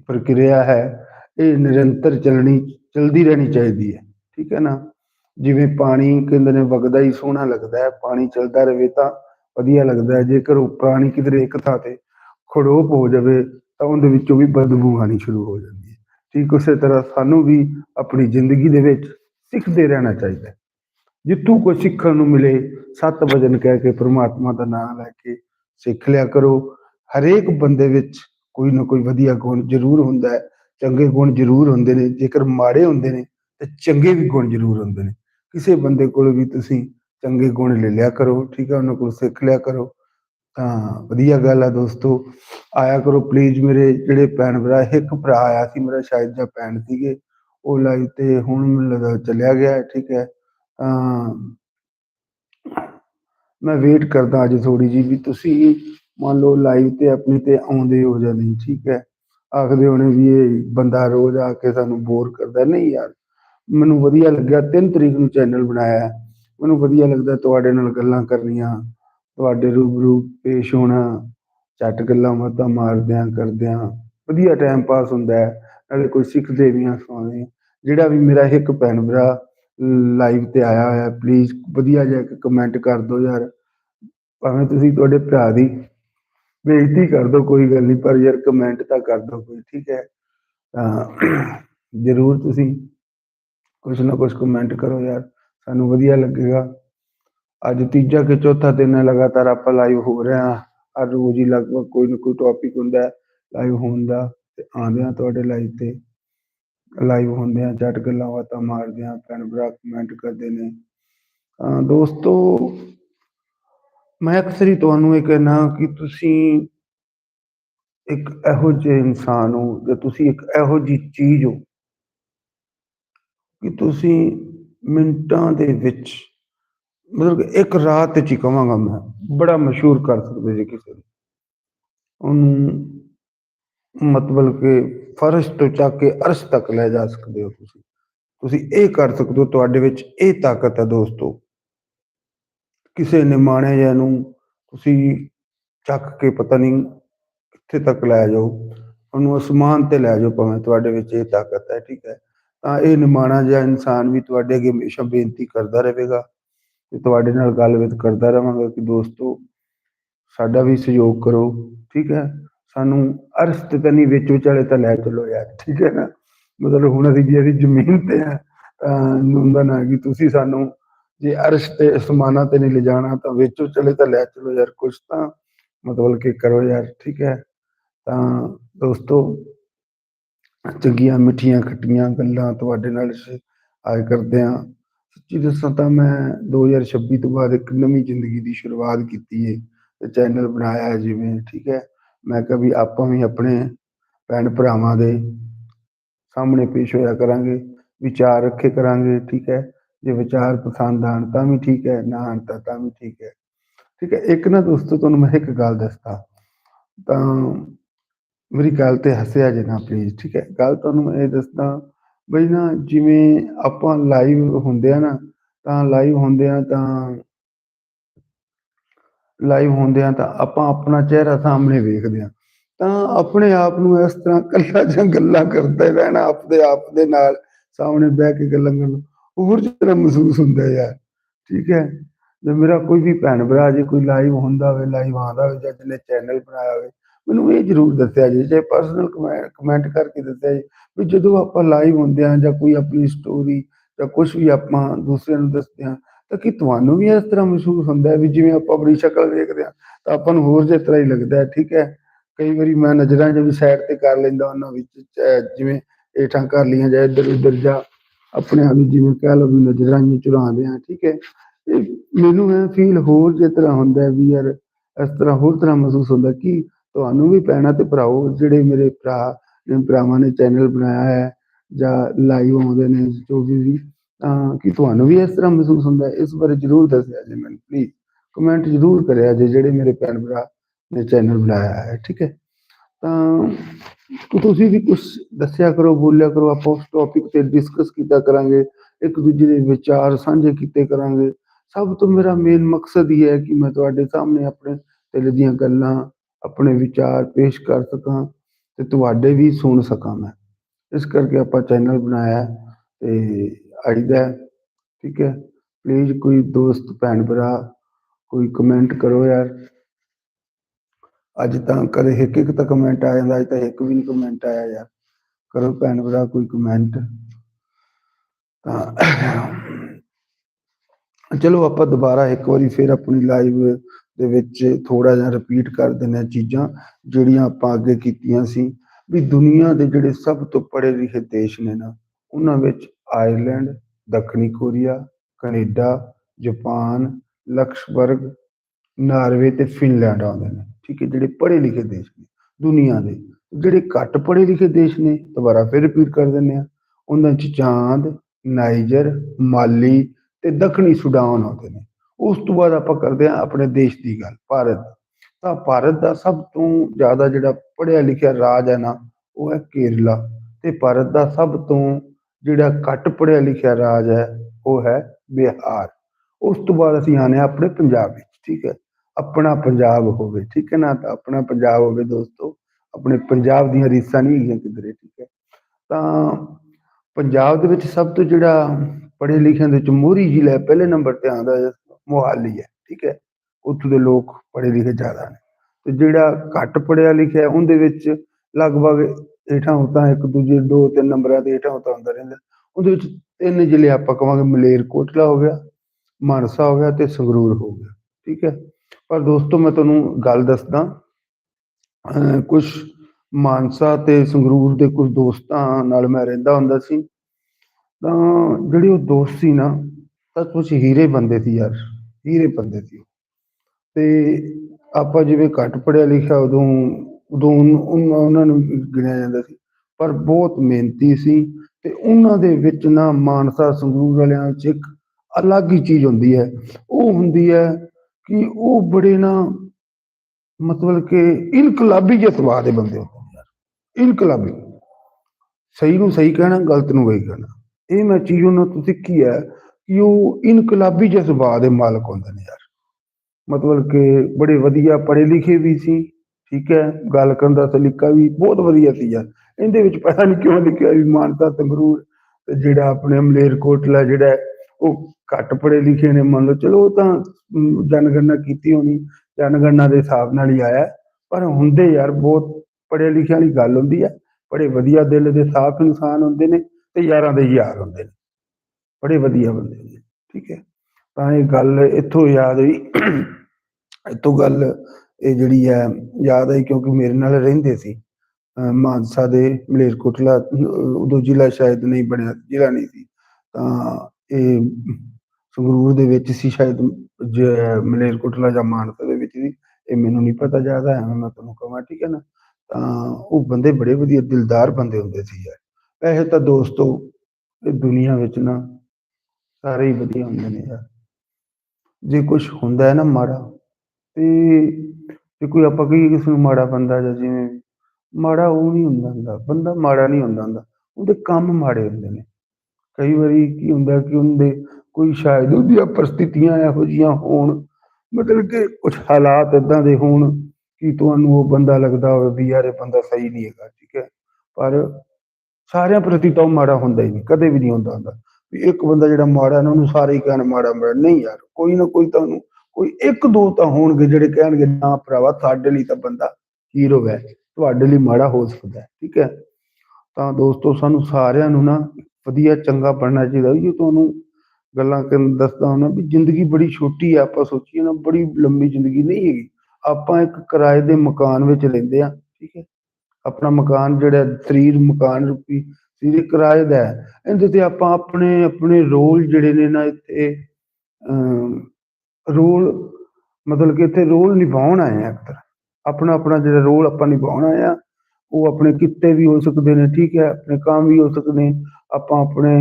ਪ੍ਰਕਿਰਿਆ ਹੈ, ਇਹ ਨਿਰੰਤਰ ਚੱਲਣੀ, ਚਲਦੀ ਰਹਿਣੀ ਚਾਹੀਦੀ ਹੈ, ਠੀਕ ਹੈ ਨਾ? ਜਿਵੇਂ ਪਾਣੀ ਕਹਿੰਦੇ ਨੇ ਵਗਦਾ ਹੀ ਸੋਹਣਾ ਲੱਗਦਾ ਹੈ, ਪਾਣੀ ਚੱਲਦਾ ਰਹੇ ਤਾਂ ਵਧੀਆ ਲੱਗਦਾ ਹੈ। ਜੇਕਰ ਉਹ ਪਾਣੀ ਕਿਧਰੇ ਇੱਕ ਥਾਂ ਤੇ ਖੜੋਪ ਹੋ ਜਾਵੇ, ਤਾਂ ਉਹਦੇ ਵਿੱਚੋਂ ਵੀ ਬਦਬੂ ਆਣੀ ਸ਼ੁਰੂ ਹੋ ਜਾਂਦੀ ਹੈ। ਠੀਕ ਉਸੇ ਤਰ੍ਹਾਂ ਸਾਨੂੰ ਵੀ ਆਪਣੀ ਜ਼ਿੰਦਗੀ ਦੇ ਵਿੱਚ ਸਿੱਖਦੇ ਰਹਿਣਾ ਚਾਹੀਦਾ ਹੈ। ਜਿੱਥੋਂ ਕੋਈ ਸਿੱਖਣ ਨੂੰ ਮਿਲੇ, ਸਤ ਵਜਨ ਕਹਿ ਕੇ ਪ੍ਰਮਾਤਮਾ ਦਾ ਨਾਮ ਲੈ ਕੇ ਸਿੱਖ ਲਿਆ ਕਰੋ। ਹਰੇਕ ਬੰਦੇ ਵਿੱਚ ਕੋਈ ਨਾ ਕੋਈ ਵਧੀਆ ਗੁਣ ਜ਼ਰੂਰ ਹੁੰਦਾ ਹੈ, ਚੰਗੇ ਗੁਣ ਜ਼ਰੂਰ ਹੁੰਦੇ ਨੇ। ਜੇਕਰ ਮਾੜੇ ਹੁੰਦੇ ਨੇ, ਤੇ ਚੰਗੇ ਵੀ ਗੁਣ ਜ਼ਰੂਰ ਹੁੰਦੇ ਨੇ। ਕਿਸੇ ਬੰਦੇ ਕੋਲ ਵੀ ਤੁਸੀਂ ਚੰਗੇ ਗੁਣ ਲੈ ਲਿਆ ਕਰੋ, ਠੀਕ ਹੈ ਉਹਨਾਂ ਕੋਲ ਸਿੱਖ ਲਿਆ ਕਰੋ, ਤਾਂ ਵਧੀਆ ਗੱਲ ਆ ਦੋਸਤੋ। ਆਇਆ ਕਰੋ ਪਲੀਜ਼ ਮੇਰੇ ਜਿਹੜੇ ਭੈਣ ਭਰਾ, ਇੱਕ ਭਰਾ ਆਇਆ ਸੀ ਮੇਰਾ ਸ਼ਾਇਦ ਜਾਂ ਭੈਣ ਸੀਗੇ, ਉਹ ਲਾਈਵ ਤੇ ਹੁਣ ਮੈਨੂੰ ਚਲਿਆ ਗਿਆ, ਠੀਕ ਹੈ। ਤਾਂ ਮੈਂ ਵੇਟ ਕਰਦਾ ਅੱਜ ਥੋੜੀ ਜੀ ਵੀ ਤੁਸੀਂ ਮੰਨ ਲਓ ਲਾਈਵ ਤੇ ਆਪਣੇ ਤੇ ਆਉਂਦੇ ਹੋ ਜਾਂ ਨਹੀਂ, ਠੀਕ ਹੈ। ਆਖਦੇ ਹੋਣੇ ਵੀ ਇਹ ਬੰਦਾ ਰੋਜ਼ ਆ ਕੇ ਸਾਨੂੰ ਬੋਰ ਕਰਦਾ, ਨਹੀਂ ਯਾਰ ਮੈਨੂੰ ਵਧੀਆ ਲੱਗਿਆ। 3 ਤਰੀਕ ਨੂੰ ਚੈਨਲ ਬਣਾਇਆ ਹੈ। ਮੈਨੂੰ ਵਧੀਆ ਲੱਗਦਾ ਤੁਹਾਡੇ ਨਾਲ ਗੱਲਾਂ ਕਰਨੀਆਂ, ਤੁਹਾਡੇ ਰੂਬਰੂ ਪੇਸ਼ ਹੋਣਾ, ਝੱਟ ਗੱਲਾਂ ਬਾਤਾਂ ਮਾਰਦਿਆਂ ਕਰਦਿਆਂ। ਵਧੀਆ ਟਾਈਮ ਪਾਸ ਹੁੰਦਾ ਹੈ। ਨਾਲੇ ਕੋਈ ਸਿੱਖ ਦੇਵੀਆਂ ਹਾਂ ਜਿਹੜਾ ਵੀ ਮੇਰਾ ਇੱਕ ਭੈਣ ਭਰਾ ਲਾਈਵ ਤੇ ਆਇਆ ਹੋਇਆ ਪਲੀਜ਼ ਵਧੀਆ ਜਿਹਾ ਇੱਕ ਕਮੈਂਟ ਕਰ ਦਿਓ ਯਾਰ। ਭਾਵੇਂ ਤੁਸੀਂ ਤੁਹਾਡੇ ਭਰਾ ਦੀ ਬੇਇੱਜ਼ਤੀ ਕਰ ਦਿਓ, ਕੋਈ ਗੱਲ ਨਹੀਂ, ਪਰ ਯਾਰ ਕਮੈਂਟ ਤਾਂ ਕਰ ਦਿਓ ਕੋਈ, ਠੀਕ ਹੈ? ਤਾਂ ਜ਼ਰੂਰ ਤੁਸੀਂ ਕੁਛ ਨਾ ਕੁਛ ਕਮੈਂਟ ਕਰੋ ਯਾਰ, ਸਾਨੂੰ ਵਧੀਆ ਲੱਗੇਗਾ। ਅੱਜ ਤੀਜਾ ਕਿ ਚੌਥਾ ਦਿਨ ਹੈ, ਲਗਾਤਾਰ ਆਪਾਂ ਲਾਈਵ ਹੋ ਰਹੇ ਹਾਂ। ਹਰ ਰੋਜ਼ ਹੀ ਲਗਭਗ ਕੋਈ ਨਾ ਕੋਈ ਟੌਪਿਕ ਹੁੰਦਾ ਲਾਈਵ ਹੋਣ ਦਾ। ਤੇ ਆਉਂਦੇ ਹਾਂ ਤੁਹਾਡੇ ਲਾਈਵ ਤੇ। ਲਾਈਵ ਹੁੰਦੇ ਆ ਝਟ ਗੱਲਾਂ ਬਾਤਾਂ ਮਾਰਦੇ ਆ ਭੈਣ ਭਰਾ ਕਮੈਂਟ ਕਰਦੇ ਨੇ। ਤਾਂ ਦੋਸਤੋ, ਮੈਂ ਅਕਸਰ ਹੀ ਤੁਹਾਨੂੰ ਇਹ ਕਹਿਣਾ ਕਿ ਤੁਸੀਂ ਇੱਕ ਇਹੋ ਜਿਹੇ ਇਨਸਾਨ ਹੋ, ਜਾਂ ਤੁਸੀਂ ਇੱਕ ਇਹੋ ਜਿਹੀ ਚੀਜ਼ ਹੋ ਕਿ ਤੁਸੀਂ ਮਿੰਟਾਂ ਦੇ ਵਿੱਚ, ਮਤਲਬ ਕਿ ਇੱਕ ਰਾਤ ਚ ਹੀ ਕਵਾਂਗਾ ਮੈਂ, ਬੜਾ ਮਸ਼ਹੂਰ ਕਰ ਸਕਦੇ ਜੇ ਕਿਸੇ ਨੂੰ। ਉਹਨੂੰ ਮਤਲਬ ਕਿ ਫਰਸ਼ ਤੋਂ ਚੱਕ ਕੇ ਅਰਸ਼ ਤੱਕ ਲੈ ਜਾ ਸਕਦੇ ਹੋ ਤੁਸੀਂ। ਤੁਸੀਂ ਇਹ ਕਰ ਸਕਦੇ ਹੋ, ਤੁਹਾਡੇ ਵਿੱਚ ਇਹ ਤਾਕਤ ਹੈ ਦੋਸਤੋ। ਕਿਸੇ ਨਿਮਾਣੇ ਜਿਹੇ ਨੂੰ ਤੁਸੀਂ ਚੱਕ ਕੇ ਪਤਾ ਨਹੀਂ ਕਿੱਥੇ ਤੱਕ ਲੈ ਜਾਓ, ਉਹਨੂੰ ਅਸਮਾਨ ਤੇ ਲੈ ਜਾਓ, ਭਾਵੇਂ ਤੁਹਾਡੇ ਵਿੱਚ ਇਹ ਤਾਕਤ ਹੈ, ਠੀਕ ਹੈ। ਤਾਂ ਇਹ ਨਿਮਾਣਾ ਜਿਹਾ ਇਨਸਾਨ ਵੀ ਤੁਹਾਡੇ ਅੱਗੇ ਹਮੇਸ਼ਾ ਬੇਨਤੀ ਕਰਦਾ ਰਹੇਗਾ ਤੇ ਤੁਹਾਡੇ ਨਾਲ ਗੱਲਬਾਤ ਕਰਦਾ ਰਹਾਂਗਾ ਕਿ ਦੋਸਤੋ, ਸਾਡਾ ਵੀ ਸਹਿਯੋਗ ਕਰੋ, ਠੀਕ ਹੈ? ਸਾਨੂੰ ਅਰਸ਼ ਤੇ ਤਾਂ ਵਿੱਚ ਵਿਚਾਲੇ ਤਾਂ ਲੈ ਚਲੋ ਯਾਰ, ਠੀਕ ਹੈ ਨਾ? ਮਤਲਬ ਹੁਣ ਅਸੀਂ ਜਿਹੜੀ ਜ਼ਮੀਨ ਤੇ ਆ, ਤਾਂ ਨਾ ਕਿ ਤੁਸੀਂ ਸਾਨੂੰ ਜੇ ਅਰਸ਼ ਤੇ, ਅਸਮਾਨਾਂ ਤੇ ਨਹੀਂ ਲਿਜਾਣਾ, ਤਾਂ ਵਿੱਚੋਂ ਚਲੇ ਤਾਂ ਲੈ ਚਲੋ ਯਾਰ ਕੁਛ ਤਾਂ, ਮਤਲਬ ਕਿ ਕਰੋ ਯਾਰ, ਠੀਕ ਹੈ? ਤਾਂ ਦੋਸਤੋ ਚੰਗੀਆਂ ਮਿੱਠੀਆਂ ਖੱਟੀਆਂ ਗੱਲਾਂ ਤੁਹਾਡੇ ਨਾਲ ਆਏ ਕਰਦੇ ਆ ਸੱਚੀ ਦੱਸਾਂ ਤਾਂ ਮੈਂ 2026 ਤੋਂ ਬਾਅਦ ਇੱਕ ਨਵੀਂ ਜ਼ਿੰਦਗੀ ਦੀ ਸ਼ੁਰੂਆਤ ਕੀਤੀ ਹੈ ਤੇ ਚੈਨਲ ਬਣਾਇਆ ਹੈ ਜਿਵੇਂ, ਠੀਕ ਹੈ। ਮੈਂ ਕਿਹਾ ਵੀ ਆਪਾਂ ਵੀ ਆਪਣੇ ਭੈਣ ਭਰਾਵਾਂ ਦੇ ਸਾਹਮਣੇ ਪੇਸ਼ ਹੋਇਆ ਕਰਾਂਗੇ, ਵਿਚਾਰ ਰੱਖੇ ਕਰਾਂਗੇ, ਠੀਕ ਹੈ। ਜੇ ਵਿਚਾਰ ਪਸੰਦ ਆਣ ਤਾਂ ਵੀ ਠੀਕ ਹੈ, ਨਾ ਆਣ ਤਾਂ ਤਾਂ ਵੀ ਠੀਕ ਹੈ। ਠੀਕ ਹੈ, ਇੱਕ ਨਾ ਦੋਸਤੋ, ਤੁਹਾਨੂੰ ਮੈਂ ਇੱਕ ਗੱਲ ਦੱਸਦਾ। ਤਾਂ ਮੇਰੀ ਗੱਲ ਤੇ ਹੱਸਿਆ ਜੇ ਨਾ ਪਲੀਜ਼ ਠੀਕ ਹੈ? ਗੱਲ ਤੁਹਾਨੂੰ ਮੈਂ ਇਹ ਦੱਸਦਾ, ਬਈ ਨਾ ਜਿਵੇਂ ਆਪਾਂ ਲਾਈਵ ਹੁੰਦੇ ਆ ਨਾ, ਤਾਂ ਲਾਈਵ ਹੁੰਦੇ ਆ ਤਾਂ ਲਾਈਵ ਹੁੰਦੇ ਆ ਤਾਂ ਆਪਾਂ ਆਪਣਾ ਚਿਹਰਾ ਸਾਹਮਣੇ ਵੇਖਦੇ ਆ। ਤਾਂ ਆਪਣੇ ਆਪ ਨੂੰ ਇਸ ਤਰ੍ਹਾਂ ਕੱਲਾ ਜਾਂ ਗੱਲਾਂ ਕਰਦੇ ਰਹਿਣਾ, ਆਪਦੇ ਆਪ ਦੇ ਨਾਲ ਸਾਹਮਣੇ ਬਹਿ ਕੇ ਗੱਲਾਂ ਕਰਨ ਹੋਰ ਜਿਹੜਾ ਮਹਿਸੂਸ ਹੁੰਦਾ ਯਾਰ, ਠੀਕ ਹੈ? ਜੇ ਮੇਰਾ ਕੋਈ ਵੀ ਭੈਣ ਭਰਾ ਜੇ ਕੋਈ ਲਾਈਵ ਹੁੰਦਾ ਹੋਵੇ ਲਾਈਵ ਆਉਂਦਾ ਹੋਵੇ ਜਾਂ ਜਿਹਨੇ ਚੈਨਲ ਬਣਾਇਆ ਹੋਵੇ ਮੈਨੂੰ ਇਹ ਜ਼ਰੂਰ ਦੱਸਿਆ ਜੀ, ਜੇ ਪਰਸਨਲ ਕਮੈਂਟ ਕਰਕੇ ਦੱਸਿਆ ਜੀ ਵੀ ਜਦੋਂ ਆਪਾਂ ਲਾਈਵ ਹੁੰਦੇ ਆ ਜਾਂ ਕੋਈ ਆਪਣੀ ਸਟੋਰੀ ਜਾਂ ਕੁਝ ਵੀ ਆਪਾਂ ਦੂਸਰਿਆਂ ਨੂੰ ਦੱਸਦੇ ਆ ਤਾਂ ਕਿ ਤੁਹਾਨੂੰ ਵੀ ਇਸ ਤਰ੍ਹਾਂ ਮਹਿਸੂਸ ਹੁੰਦਾ ਵੀ ਜਿਵੇਂ ਆਪਾਂ ਆਪਣੀ ਸ਼ਕਲ ਵੇਖਦੇ ਆ ਤਾਂ ਆਪਾਂ ਨੂੰ ਹੋਰ ਜਿਸ ਤਰ੍ਹਾਂ ਹੀ ਲੱਗਦਾ ਠੀਕ ਹੈ? ਕਈ ਵਾਰੀ ਮੈਂ ਨਜ਼ਰਾਂ ਜਿ ਵੀ ਸਾਈਡ ਤੇ ਕਰ ਲੈਂਦਾ ਉਹਨਾਂ ਵਿੱਚ ਜਿਵੇਂ ਹੇਠਾਂ ਕਰ ਲੀਆਂ ਜਾਂ ਇੱਧਰ, ਉੱਧਰ ਜਾਂ ਆਪਣੇ ਆਪ ਨੂੰ ਜਿਵੇਂ ਕਹਿ ਲਓ ਵੀ ਨਜ਼ਰਾਂ ਜਿਹੀਆਂ ਚੁਰਾਉਂਦੇ ਆ ਠੀਕ ਹੈ? ਮੈਨੂੰ ਇਹ ਫੀਲ ਹੋਰ ਜੇ ਤਰ੍ਹਾਂ ਹੁੰਦਾ ਵੀ ਯਾਰ ਇਸ ਤਰ੍ਹਾਂ ਹੋਰ ਤਰ੍ਹਾਂ ਮਹਿਸੂਸ ਹੁੰਦਾ ਕਿ ਤੁਹਾਨੂੰ ਵੀ ਪੈਣਾ ਤੇ ਭਰਾਓ, ਜਿਹੜੇ ਮੇਰੇ ਭਰਾ ਜਿਨ ਭਰਾਵਾਂ ਨੇ ਚੈਨਲ ਬਣਾਇਆ ਹੈ ਜਾਂ ਲਾਈਵ ਆਉਂਦੇ ਨੇ, ਜੋ ਵੀ ਵੀ ਕਿ ਤੁਹਾਨੂੰ ਵੀ ਇਸ ਤਰ੍ਹਾਂ ਮਹਿਸੂਸ ਹੁੰਦਾ ਹੈ? ਇਸ ਬਾਰੇ ਜਰੂਰ ਦੱਸਿਆ ਜੇ ਮੈਨੂੰ ਪਲੀਜ਼ ਕਮੈਂਟ ਜਰੂਰ ਕਰਿਆ ਜੇ ਜਿਹੜੇ ਮੇਰੇ ਭੈਣ ਭਰਾ ਨੇ ਚੈਨਲ ਬਣਾਇਆ ਹੈ, ਠੀਕ ਹੈ? ਤਾਂ ਤੁਸੀਂ ਵੀ ਕੁਝ ਦੱਸਿਆ ਕਰੋ, ਬੋਲਿਆ ਕਰੋ, ਆਪਾਂ ਉਸ ਟੌਪਿਕ ਤੇ ਡਿਸਕਸ ਕੀਤਾ ਕਰਾਂਗੇ, ਇੱਕ ਦੂਜੇ ਦੇ ਵਿਚਾਰ ਸਾਂਝੇ ਕੀਤੇ ਕਰਾਂਗੇ। ਸਭ ਤੋਂ ਮੇਰਾ ਮੇਨ ਮਕਸਦ ਇਹ ਹੈ ਕਿ ਮੈਂ ਤੁਹਾਡੇ ਸਾਹਮਣੇ ਆਪਣੇ ਦਿਲ ਦੀਆਂ ਗੱਲਾਂ ਆਪਣੇ ਵਿਚਾਰ ਪੇਸ਼ ਕਰ ਸਕਾਂ ਤੇ ਤੁਹਾਡੇ ਵੀ ਸੁਣ ਸਕਾਂ ਮੈਂ। ਇਸ ਕਰਕੇ ਆਪਾਂ ਚੈਨਲ ਬਣਾਇਆ ਤੇ ਆਈਦਾ ਠੀਕ ਹੈ? ਪਲੀਜ਼ ਕੋਈ ਦੋਸਤ, ਭੈਣ, ਭਰਾ, ਕੋਈ ਕਮੈਂਟ ਕਰੋ ਯਾਰ। ਅੱਜ ਤਾਂ ਕਦੇ ਇੱਕ ਇੱਕ ਤਾਂ ਕਮੈਂਟ ਆ ਜਾਂਦਾ, ਅੱਜ ਤਾਂ ਇੱਕ ਵੀ ਨਹੀਂ ਕਮੈਂਟ ਆਇਆ ਯਾਰ। ਕਰੋ ਭੈਣ, ਭਰਾ, ਕੋਈ ਕਮੈਂਟ ਤਾਂ ਚਲੋ ਆਪਾਂ ਦੁਬਾਰਾ ਇੱਕ ਵਾਰੀ ਫਿਰ ਆਪਣੀ ਲਾਈਵ ਦੇ ਵਿੱਚ ਥੋੜਾ ਜਿਹਾ ਰਿਪੀਟ ਕਰ ਦਿੰਦੇ ਹਾਂ ਚੀਜ਼ਾਂ ਜਿਹੜੀਆਂ ਆਪਾਂ ਅੱਗੇ ਕੀਤੀਆਂ ਸੀ। ਵੀ ਦੁਨੀਆ ਦੇ ਜਿਹੜੇ ਸਭ ਤੋਂ ਪੜ੍ਹੇ ਲਿਖੇ ਦੇਸ਼ ਨੇ ਨਾ, ਉਹਨਾਂ ਵਿੱਚ ਆਇਰਲੈਂਡ ਦੱਖਣੀ Korea, Canada, Japan Luxembourg Norway ਤੇ ਫਿਨਲੈਂਡ ਆਉਂਦੇ ਨੇ। ਠੀਕ ਹੈ, ਜਿਹੜੇ ਪੜ੍ਹੇ ਲਿਖੇ ਦੇਸ਼ ਨੇ ਦੁਨੀਆ ਦੇ। ਜਿਹੜੇ ਘੱਟ ਪੜ੍ਹੇ ਲਿਖੇ ਦੇਸ਼ ਨੇ, ਦੁਬਾਰਾ ਫਿਰ ਰਿਪੀਟ ਕਰ ਦਿੰਦੇ ਆ ਉਹਨਾਂ ਚ ਚਾਂਦ, ਨਾਈਜਰ, ਮਾਲੀ ਤੇ ਦੱਖਣੀ ਸੁਡਾਨ ਆਉਂਦੇ ਨੇ। ਉਸ ਤੋਂ ਬਾਅਦ ਆਪਾਂ ਕਰਦੇ ਹਾਂ ਆਪਣੇ ਦੇਸ਼ ਦੀ ਗੱਲ, ਭਾਰਤ ਤਾਂ ਭਾਰਤ ਦਾ ਸਭ ਤੋਂ ਜ਼ਿਆਦਾ ਜਿਹੜਾ ਪੜ੍ਹਿਆ ਲਿਖਿਆ ਰਾਜ ਹੈ ਨਾ, ਉਹ ਹੈ ਕੇਰਲਾ। ਤੇ ਭਾਰਤ ਦਾ ਸਭ ਤੋਂ ਜਿਹੜਾ ਘੱਟ ਪੜ੍ਹਿਆ ਲਿਖਿਆ ਰਾਜ ਹੈ, ਉਹ ਹੈ ਬਿਹਾਰ। ਉਸ ਤੋਂ ਬਾਅਦ ਅਸੀਂ ਆਨੇ ਆ ਆਪਣੇ ਪੰਜਾਬ ਵਿੱਚ, ਠੀਕ ਹੈ? ਆਪਣਾ ਪੰਜਾਬ ਹੋਵੇ, ਠੀਕ ਹੈ ਨਾ? ਤਾਂ ਆਪਣਾ ਪੰਜਾਬ ਹੋਵੇ ਦੋਸਤੋ, ਆਪਣੇ ਪੰਜਾਬ ਦੀਆਂ ਰੀਸਾਂ ਨਹੀਂ ਹੈਗੀਆਂ ਕਿਧਰੇ, ਠੀਕ ਹੈ? ਤਾਂ ਪੰਜਾਬ ਦੇ ਵਿੱਚ ਸਭ ਤੋਂ ਜਿਹੜਾ ਪੜ੍ਹੇ ਲਿਖਿਆਂ ਦੇ ਵਿੱਚ ਮੋਹਰੀ ਜ਼ਿਲ੍ਹਾ ਪਹਿਲੇ ਨੰਬਰ ਤੇ ਆਉਂਦਾ ਹੈ। ਮੋਹਾਲੀ ਹੈ ਠੀਕ ਹੈ? ਉੱਥੋਂ ਦੇ ਲੋਕ ਪੜ੍ਹੇ ਲਿਖੇ ਜ਼ਿਆਦਾ ਨੇ। ਤੇ ਜਿਹੜਾ ਘੱਟ ਪੜ੍ਹਿਆ ਲਿਖਿਆ ਉਹਦੇ ਵਿੱਚ ਲਗਭਗ ਹੇਠਾਂ ਹੁਤਾਂ ਇੱਕ ਦੂਜੇ ਦੋ ਤਿੰਨ ਨੰਬਰਾਂ ਤੇ ਹੇਠਾਂ ਹੁਤਾਂ ਹੁੰਦਾ ਰਹਿੰਦਾ। ਉਹਦੇ ਵਿੱਚ ਤਿੰਨ ਜ਼ਿਲ੍ਹੇ ਆਪਾਂ ਕਵਾਂਗੇ ਮਲੇਰਕੋਟਲਾ ਹੋ ਗਿਆ, ਮਾਨਸਾ ਹੋ ਗਿਆ ਤੇ ਸੰਗਰੂਰ ਹੋ ਗਿਆ, ਠੀਕ ਹੈ? ਪਰ ਦੋਸਤੋ, ਮੈਂ ਤੁਹਾਨੂੰ ਗੱਲ ਦੱਸਦਾ ਕੁਝ ਮਾਨਸਾ ਤੇ ਸੰਗਰੂਰ ਦੇ ਕੁਝ ਦੋਸਤਾਂ ਨਾਲ ਮੈਂ ਰਹਿੰਦਾ ਹੁੰਦਾ ਸੀ। ਤਾਂ ਜਿਹੜੇ ਉਹ ਦੋਸਤ ਸੀ ਨਾ ਤਾਂ ਕੁਝ ਹੀਰੇ ਬੰਦੇ ਸੀ ਯਾਰ, ਹੀਰੇ ਬੰਦੇ ਸੀ ਉਹ। ਤੇ ਆਪਾਂ ਜਿਵੇਂ ਘੱਟ ਪੜਿਆ ਲਿਖਿਆ ਉਦੋਂ ਉਦੋਂ ਉਹਨਾਂ ਨੂੰ ਗਿਣਿਆ ਜਾਂਦਾ ਸੀ, ਪਰ ਬਹੁਤ ਮਿਹਨਤੀ ਸੀ ਤੇ ਉਹਨਾਂ ਦੇ ਵਿੱਚ ਨਾ ਮਾਨਸਾ ਸੰਗਰੂਰ ਵਾਲਿਆਂ ਵਿੱਚ ਇੱਕ ਅਲੱਗ ਹੀ ਚੀਜ਼ ਹੁੰਦੀ ਹੈ। ਉਹ ਹੁੰਦੀ ਹੈ ਕਿ ਉਹ ਬੜੇ ਨਾ ਮਤਲਬ ਕਿ ਇਨਕਲਾਬੀ ਜਿਹੇ ਸੁਭਾਅ ਦੇ ਬੰਦੇ ਹੁੰਦੇ ਯਾਰ, ਇਨਕਲਾਬੀ। ਸਹੀ ਨੂੰ ਸਹੀ ਕਹਿਣਾ, ਗਲਤ ਨੂੰ ਗਲਤ ਕਹਿਣਾ। ਇਹ ਮੈਂ ਚੀਜ਼ ਉਹਨਾਂ ਤੋਂ ਸਿੱਖੀ ਹੈ ਕਿ ਉਹ ਇਨਕਲਾਬੀ ਜਜ਼ਬਾ ਦੇ ਮਾਲਕ ਹੁੰਦੇ ਨੇ ਯਾਰ। ਮਤਲਬ ਕਿ ਬੜੇ ਵਧੀਆ ਪੜ੍ਹੇ ਲਿਖੇ ਵੀ ਸੀ, ਠੀਕ ਹੈ, ਗੱਲ ਕਰਨ ਦਾ ਸਲੀਕਾ ਵੀ ਬਹੁਤ ਵਧੀਆ ਸੀ ਯਾਰ। ਇਹਦੇ ਵਿੱਚ ਪਤਾ ਨਹੀਂ ਕਿਉਂ ਲਿਖਿਆ ਵੀ ਮਾਨਤਾ ਸੰਗਰੂਰ ਤੇ ਜਿਹੜਾ ਆਪਣੇ ਮਲੇਰਕੋਟਲਾ ਜਿਹੜਾ ਉਹ ਘੱਟ ਪੜ੍ਹੇ ਲਿਖੇ ਨੇ, ਮੰਨ ਲਓ। ਚਲੋ, ਉਹ ਤਾਂ ਜਨਗਣਨਾ ਕੀਤੀ ਹੋਣੀ, ਜਨਗਣਨਾ ਦੇ ਹਿਸਾਬ ਨਾਲ ਹੀ ਆਇਆ। ਪਰ ਹੁੰਦੇ ਯਾਰ, ਬਹੁਤ ਪੜ੍ਹੇ ਲਿਖਿਆਂ ਵਾਲੀ ਗੱਲ ਹੁੰਦੀ ਹੈ। ਬੜੇ ਵਧੀਆ ਦਿਲ ਦੇ ਸਾਫ਼ ਇਨਸਾਨ ਹੁੰਦੇ ਨੇ ਤੇ ਯਾਰਾਂ ਦੇ ਯਾਰ ਹੁੰਦੇ ਨੇ। ਬੜੇ ਵਧੀਆ ਬੰਦੇ ਨੇ, ਠੀਕ ਹੈ। ਤਾਂ ਇਹ ਗੱਲ ਇੱਥੋਂ ਯਾਦ ਹੋਈ, ਇੱਥੋਂ ਗੱਲ ਇਹ ਜਿਹੜੀ ਹੈ ਯਾਦ ਆਈ ਕਿਉਂਕਿ ਮੇਰੇ ਨਾਲ ਰਹਿੰਦੇ ਸੀ ਮਾਨਸਾ ਦੇ ਮਲੇਰਕੋਟਲਾ, ਉਦੋਂ ਜ਼ਿਲ੍ਹਾ ਸ਼ਾਇਦ ਨਹੀਂ ਬਣਿਆ, ਜ਼ਿਲ੍ਹਾ ਨਹੀਂ ਸੀ। ਤਾਂ ਇਹ ਸੰਗਰੂਰ ਦੇ ਵਿੱਚ ਸੀ ਸ਼ਾਇਦ, ਜ- ਮਲੇਰਕੋਟਲਾ ਜਾਂ ਮਾਨਸਾ ਦੇ ਵਿੱਚ ਸੀ, ਇਹ ਮੈਨੂੰ ਨਹੀਂ ਪਤਾ ਜ਼ਿਆਦਾ ਐਵੇਂ ਮੈਂ ਤੁਹਾਨੂੰ ਕਹਾਂ, ਠੀਕ ਹੈ ਨਾ। ਤਾਂ ਉਹ ਬੰਦੇ ਬੜੇ ਵਧੀਆ, ਦਿਲਦਾਰ ਬੰਦੇ ਹੁੰਦੇ ਸੀ ਯਾਰ। ਵੈਸੇ ਤਾਂ ਦੋਸਤੋ, ਇਹ ਦੁਨੀਆ ਵਿੱਚ ਨਾ ਸਾਰੇ ਹੀ ਵਧੀਆ ਹੁੰਦੇ ਨੇ ਯਾਰ। ਜੇ ਕੁਝ ਹੁੰਦਾ ਹੈ ਨਾ ਮਾੜਾ, ਤੇ ਜੇ ਕੋਈ ਆਪਾਂ ਕਹੀਏ ਕਿਸੇ ਨੂੰ ਮਾੜਾ ਬੰਦਾ ਜਾਂ ਜਿਵੇਂ, ਮਾੜਾ ਉਹ ਨਹੀਂ ਹੁੰਦਾ ਹੁੰਦਾ, ਬੰਦਾ ਮਾੜਾ ਨਹੀਂ ਹੁੰਦਾ ਹੁੰਦਾ, ਉਹਦੇ ਕੰਮ ਮਾੜੇ ਹੁੰਦੇ ਨੇ। ਕਈ ਵਾਰੀ ਕੀ ਹੁੰਦਾ ਕਿ ਉਹਦੇ ਕੋਈ ਸ਼ਾਇਦ ਉਹਦੀਆਂ ਪਰਿਸਥਿਤੀਆਂ ਇਹੋ ਜਿਹੀਆਂ ਹੋਣ, ਮਤਲਬ ਕਿ ਕੁਝ ਹਾਲਾਤ ਇਦਾਂ ਦੇ ਹੋਣ ਕਿ ਤੁਹਾਨੂੰ ਉਹ ਬੰਦਾ ਲੱਗਦਾ ਹੋਵੇ ਵੀ ਯਾਰ ਇਹ ਬੰਦਾ ਸਹੀ ਨਹੀਂ ਹੈਗਾ, ਠੀਕ ਹੈ। ਪਰ ਸਾਰਿਆਂ ਪ੍ਰਤੀ ਤਾਂ ਉਹ ਮਾੜਾ ਹੁੰਦਾ ਹੀ ਨਹੀਂ, ਕਦੇ ਵੀ ਨਹੀਂ ਹੁੰਦਾ ਹੁੰਦਾ। ਵੀ ਇੱਕ ਬੰਦਾ ਜਿਹੜਾ ਮਾੜਾ ਨਾ, ਉਹਨੂੰ ਸਾਰੇ ਹੀ ਕਹਿਣ ਮਾੜਾ ਮਾੜਾ, ਨਹੀਂ ਯਾਰ, ਕੋਈ ਨਾ ਕੋਈ ਤੁਹਾਨੂੰ ਕੋਈ ਇੱਕ ਦੋ ਤਾਂ ਹੋਣਗੇ ਜਿਹੜੇ ਕਹਿਣਗੇ, ਨਾ ਭਰਾਵਾ ਸਾਡੇ ਲਈ ਤਾਂ ਬੰਦਾ ਹੀਰੋ ਹੈ ਤੁਹਾਡੇ ਲਈ ਮਾੜਾ ਹੋ ਸਕਦਾ ਠੀਕ ਹੈ? ਤਾਂ ਦੋਸਤੋ, ਸਾਨੂੰ ਸਾਰਿਆਂ ਨੂੰ ਨਾ ਵਧੀਆ, ਚੰਗਾ ਬਣਨਾ ਚਾਹੀਦਾ। ਜੀ ਤੁਹਾਨੂੰ ਗੱਲਾਂ ਕਰਨ ਦੱਸਦਾ ਹਾਂ ਵੀ ਜ਼ਿੰਦਗੀ ਬੜੀ ਛੋਟੀ ਆ, ਆਪਾਂ ਸੋਚੀਏ ਨਾ, ਬੜੀ ਲੰਬੀ ਜ਼ਿੰਦਗੀ ਨਹੀਂ ਹੈਗੀ। ਆਪਾਂ ਇੱਕ ਕਿਰਾਏ ਦੇ ਮਕਾਨ ਵਿੱਚ ਰਹਿੰਦੇ ਆ ਠੀਕ ਹੈ? ਆਪਣਾ ਮਕਾਨ ਜਿਹੜਾ ਸਰੀਰ ਮਕਾਨ ਰੂਪੀ ਸਰੀਰ ਕਿਰਾਏ ਦਾ ਇਹਦੇ ਤੇ ਆਪਾਂ ਆਪਣੇ ਆਪਣੇ ਰੋਲ ਜਿਹੜੇ ਨੇ ਨਾ ਇੱਥੇ ਰੋਲ, ਮਤਲਬ ਕਿ ਇੱਥੇ ਰੋਲ ਨਿਭਾਉਣ ਆਏ ਆ ਇੱਕ ਤਰ੍ਹਾਂ ਆਪਣਾ ਆਪਣਾ ਜਿਹੜਾ ਰੋਲ ਆਪਾਂ ਨਿਭਾਉਣ ਆਏ ਆ, ਉਹ ਆਪਣੇ ਕਿੱਤੇ ਵੀ ਹੋ ਸਕਦੇ ਨੇ, ਠੀਕ ਹੈ, ਆਪਣੇ ਕੰਮ ਵੀ ਹੋ ਸਕਦੇ ਨੇ। ਆਪਾਂ ਆਪਣੇ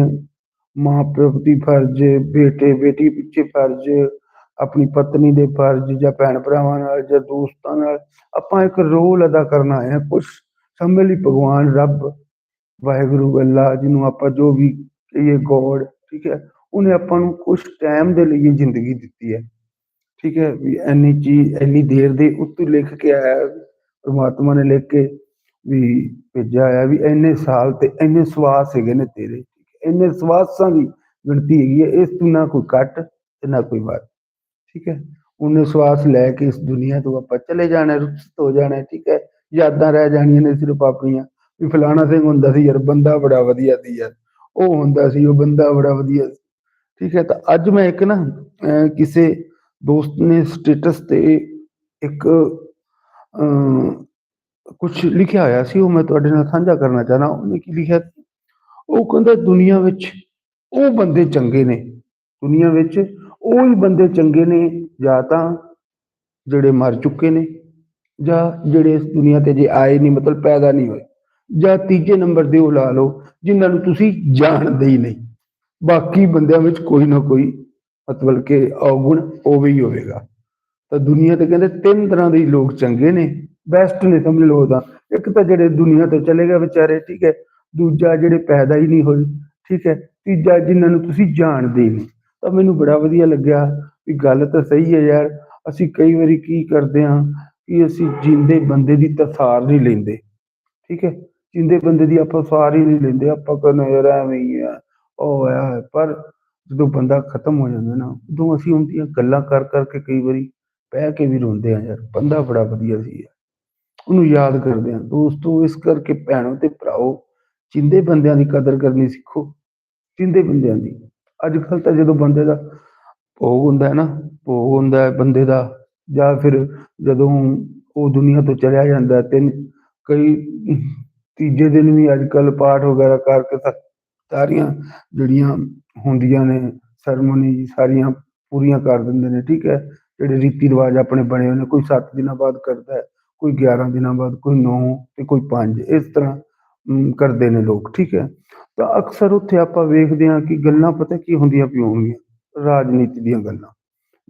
ਮਾਂ ਪਿਓ ਦੀ ਫਰਜ਼, ਬੇਟੇ, ਬੇਟੀ ਪਿੱਛੇ ਫਰਜ਼, ਆਪਣੀ ਪਤਨੀ ਦੇ ਫਰਜ਼ ਜਾਂ ਭੈਣ ਭਰਾਵਾਂ ਨਾਲ ਜਾਂ ਦੋਸਤਾਂ ਨਾਲ ਆਪਾਂ ਇੱਕ ਰੋਲ ਅਦਾ ਕਰਨਾ ਆਏ ਆ ਕੁਝ ਸਮੇਂ ਲਈ ਭਗਵਾਨ ਰੱਬ ਵਾਹਿਗੁਰੂ ਅੱਲਾ, ਜਿਹਨੂੰ ਆਪਾਂ ਜੋ ਵੀ ਕਹੀਏ ਗੋਡ, ਠੀਕ ਹੈ, ਉਹਨੇ ਆਪਾਂ ਨੂੰ ਕੁਝ ਟਾਈਮ ਦੇ ਲਈ ਜ਼ਿੰਦਗੀ ਦਿੱਤੀ ਹੈ। ਠੀਕ ਹੈ, ਵੀ ਇੰਨੀ ਚੀਜ਼, ਇੰਨੀ ਦੇਰ ਦੇ ਉੱਤੋਂ ਲਿਖ ਕੇ ਆਇਆ, ਪਰਮਾਤਮਾ ਨੇ ਲਿਖ ਕੇ ਵੀ ਭੇਜਿਆ ਆ ਵੀ ਇੰਨੇ ਸਾਲ ਤੇ ਇੰਨੇ ਸਵਾਸ ਹੈਗੇ ਨੇ ਤੇਰੇ ਇੰਨੇ ਸਵਾਸਾਂ ਦੀ ਗਿਣਤੀ ਹੈਗੀ ਹੈ, ਇਸ ਤੋਂ ਨਾ ਕੋਈ ਘੱਟ ਤੇ ਨਾ ਕੋਈ ਵੱਧ, ਠੀਕ ਹੈ। ਉਹਨੇ ਸਵਾਸ ਲੈ ਕੇ ਇਸ ਦੁਨੀਆ ਤੋਂ ਆਪਾਂ ਚਲੇ ਜਾਣਾ, ਰੁਖਸਤ ਹੋ ਜਾਣਾ, ਠੀਕ ਹੈ, ਯਾਦਾਂ ਰਹਿ ਜਾਣੀਆਂ ਨੇ ਸਿਰਫ ਆਪਣੀਆਂ। ਵੀ ਫਲਾਣਾ ਸਿੰਘ ਹੁੰਦਾ ਸੀ ਯਾਰ, ਬੰਦਾ ਬੜਾ ਵਧੀਆ ਸੀ ਯਾਰ, ਉਹ ਹੁੰਦਾ ਸੀ, ਉਹ ਬੰਦਾ ਬੜਾ ਵਧੀਆ ਸੀ। ਠੀਕ ਹੈ, ਤਾਂ ਅੱਜ ਮੈਂ ਇੱਕ ਨਾ ਕਿਸੇ ਦੋਸਤ ਨੇ ਸਟੇਟਸ ਤੇ ਇੱਕ ਕੁਝ ਲਿਖਿਆ ਹੋਇਆ ਸੀ, ਉਹ ਮੈਂ ਤੁਹਾਡੇ ਨਾਲ ਸਾਂਝਾ ਕਰਨਾ ਚਾਹਨਾ ਉਹਨੇ ਕੀ ਲਿਖਿਆ ਉਹ ਕਹਿੰਦਾ, ਦੁਨੀਆ ਵਿੱਚ ਉਹ ਬੰਦੇ ਚੰਗੇ ਨੇ, ਦੁਨੀਆ ਵਿੱਚ ਉਹ ਹੀ ਬੰਦੇ ਚੰਗੇ ਨੇ, ਜਾਂ ਤਾਂ ਜਿਹੜੇ ਮਰ ਚੁੱਕੇ ਨੇ, ਜਾਂ ਜਿਹੜੇ ਇਸ ਦੁਨੀਆ ਤੇ ਜੇ ਆਏ ਨਹੀਂ, ਮਤਲਬ ਪੈਦਾ ਨਹੀਂ ਹੋਏ। ਜਾਂ ਤੀਜੇ ਨੰਬਰ ਦੇ ਉਹ ਲਾ ਲਓ, ਜਿਨ੍ਹਾਂ ਨੂੰ ਤੁਸੀਂ ਜਾਣਦੇ ਹੀ ਨਹੀਂ। ਬਾਕੀ ਬੰਦਿਆਂ ਵਿੱਚ ਕੋਈ ਨਾ ਕੋਈ ਮਤਲਬ ਕਿ ਔਗੁਣ ਹੋਵੇ ਹੀ ਹੋਵੇਗਾ। ਤਾਂ ਦੁਨੀਆ ਤੇ ਕਹਿੰਦੇ ਤਿੰਨ ਤਰ੍ਹਾਂ ਦੇ ਲੋਕ ਚੰਗੇ ਨੇ ਬੈਸਟ ਨੇ ਸਮਝ ਲਓ ਤਾਂ। ਇੱਕ ਤਾਂ ਜਿਹੜੇ ਦੁਨੀਆ ਤੋਂ ਚਲੇ ਗਏ ਵਿਚਾਰੇ, ਠੀਕ ਹੈ, ਦੂਜਾ ਜਿਹੜੇ ਪੈਦਾ ਹੀ ਨਹੀਂ ਹੋਏ, ਠੀਕ ਹੈ, ਤੀਜਾ ਜਿਨ੍ਹਾਂ ਨੂੰ ਤੁਸੀਂ ਜਾਣਦੇ ਹੀ ਨਹੀਂ। ਤਾਂ ਮੈਨੂੰ ਬੜਾ ਵਧੀਆ ਲੱਗਿਆ ਵੀ ਗੱਲ ਤਾਂ ਸਹੀ ਹੈ ਯਾਰ, ਅਸੀਂ ਕਈ ਵਾਰੀ ਕੀ ਕਰਦੇ ਹਾਂ ਕਿ ਅਸੀਂ ਜਿੰਦੇ ਬੰਦੇ ਦੀ ਤਸਾਰ ਨਹੀਂ ਲੈਂਦੇ, ਠੀਕ ਹੈ। ਜਿੰਦੇ ਬੰਦੇ ਦੀ ਆਪਾਂ ਸਾਰ ਨਹੀਂ ਲੈਂਦੇ, ਆਪਾਂ ਕਹਿੰਦੇ ਯਾਰ ਐਵੇਂ ਹੀ ਆ, ਉਹ ਆ ਪਰ ਜਦੋਂ ਬੰਦਾ ਖਤਮ ਹੋ ਜਾਂਦਾ ਨਾ, ਉਦੋਂ ਅਸੀਂ ਉਹਦੀਆਂ ਗੱਲਾਂ ਕਰ ਕਰਕੇ ਕਈ ਵਾਰੀ ਬਹਿ ਕੇ ਵੀ ਰੋਂਦੇ ਆ ਯਾਰ, ਬੰਦਾ ਬੜਾ ਵਧੀਆ ਸੀ ਯਾਰ। ਉਹਨੂੰ ਯਾਦ ਕਰਦੇ ਆ ਦੋਸਤੋ, ਇਸ ਕਰਕੇ ਭੈਣੋ ਤੇ ਭਰਾਓ, ਜਿੰਦੇ ਬੰਦਿਆਂ ਦੀ ਕਦਰ ਕਰਨੀ ਸਿੱਖੋ, ਜਿੰਦੇ ਬੰਦਿਆਂ ਦੀ। ਅੱਜ ਕੱਲ ਤਾਂ ਜਦੋਂ ਬੰਦੇ ਦਾ ਭੋਗ ਹੁੰਦਾ ਹੈ ਨਾ, ਭੋਗ ਹੁੰਦਾ ਹੈ ਬੰਦੇ ਦਾ, ਜਾਂ ਫਿਰ ਜਦੋਂ ਉਹ ਦੁਨੀਆ ਤੋਂ ਚਲਿਆ ਜਾਂਦਾ ਤਿੰਨ ਕਈ ਤੀਜੇ ਦਿਨ ਵੀ ਅੱਜ ਕੱਲ ਪਾਠ ਵਗੈਰਾ ਕਰਕੇ ਸਾ- ਸਾਰੀਆਂ ਜਿਹੜੀਆਂ ਹੁੰਦੀਆਂ ਨੇ ਸੈਰਮਨੀ ਸਾਰੀਆਂ ਪੂਰੀਆਂ ਕਰ ਦਿੰਦੇ ਨੇ, ਠੀਕ ਹੈ? ਜਿਹੜੇ ਰੀਤੀ ਰਿਵਾਜ ਆਪਣੇ ਬਣੇ ਹੋਏ ਨੇ, ਕੋਈ 7 ਦਿਨਾਂ ਬਾਅਦ ਕਰਦਾ ਹੈ, ਕੋਈ 11 ਦਿਨਾਂ ਬਾਅਦ, ਕੋਈ 9 ਤੇ ਕੋਈ 5 ਇਸ ਤਰ੍ਹਾਂ ਕਰਦੇ ਨੇ ਲੋਕ, ਠੀਕ ਹੈ? ਤਾਂ ਅਕਸਰ ਉੱਥੇ ਆਪਾਂ ਵੇਖਦੇ ਹਾਂ ਕਿ ਗੱਲਾਂ ਪਤਾ ਕੀ ਹੁੰਦੀਆਂ ਪਿਓ ਹੋਣਗੀਆਂ, ਰਾਜਨੀਤੀ ਦੀਆਂ ਗੱਲਾਂ,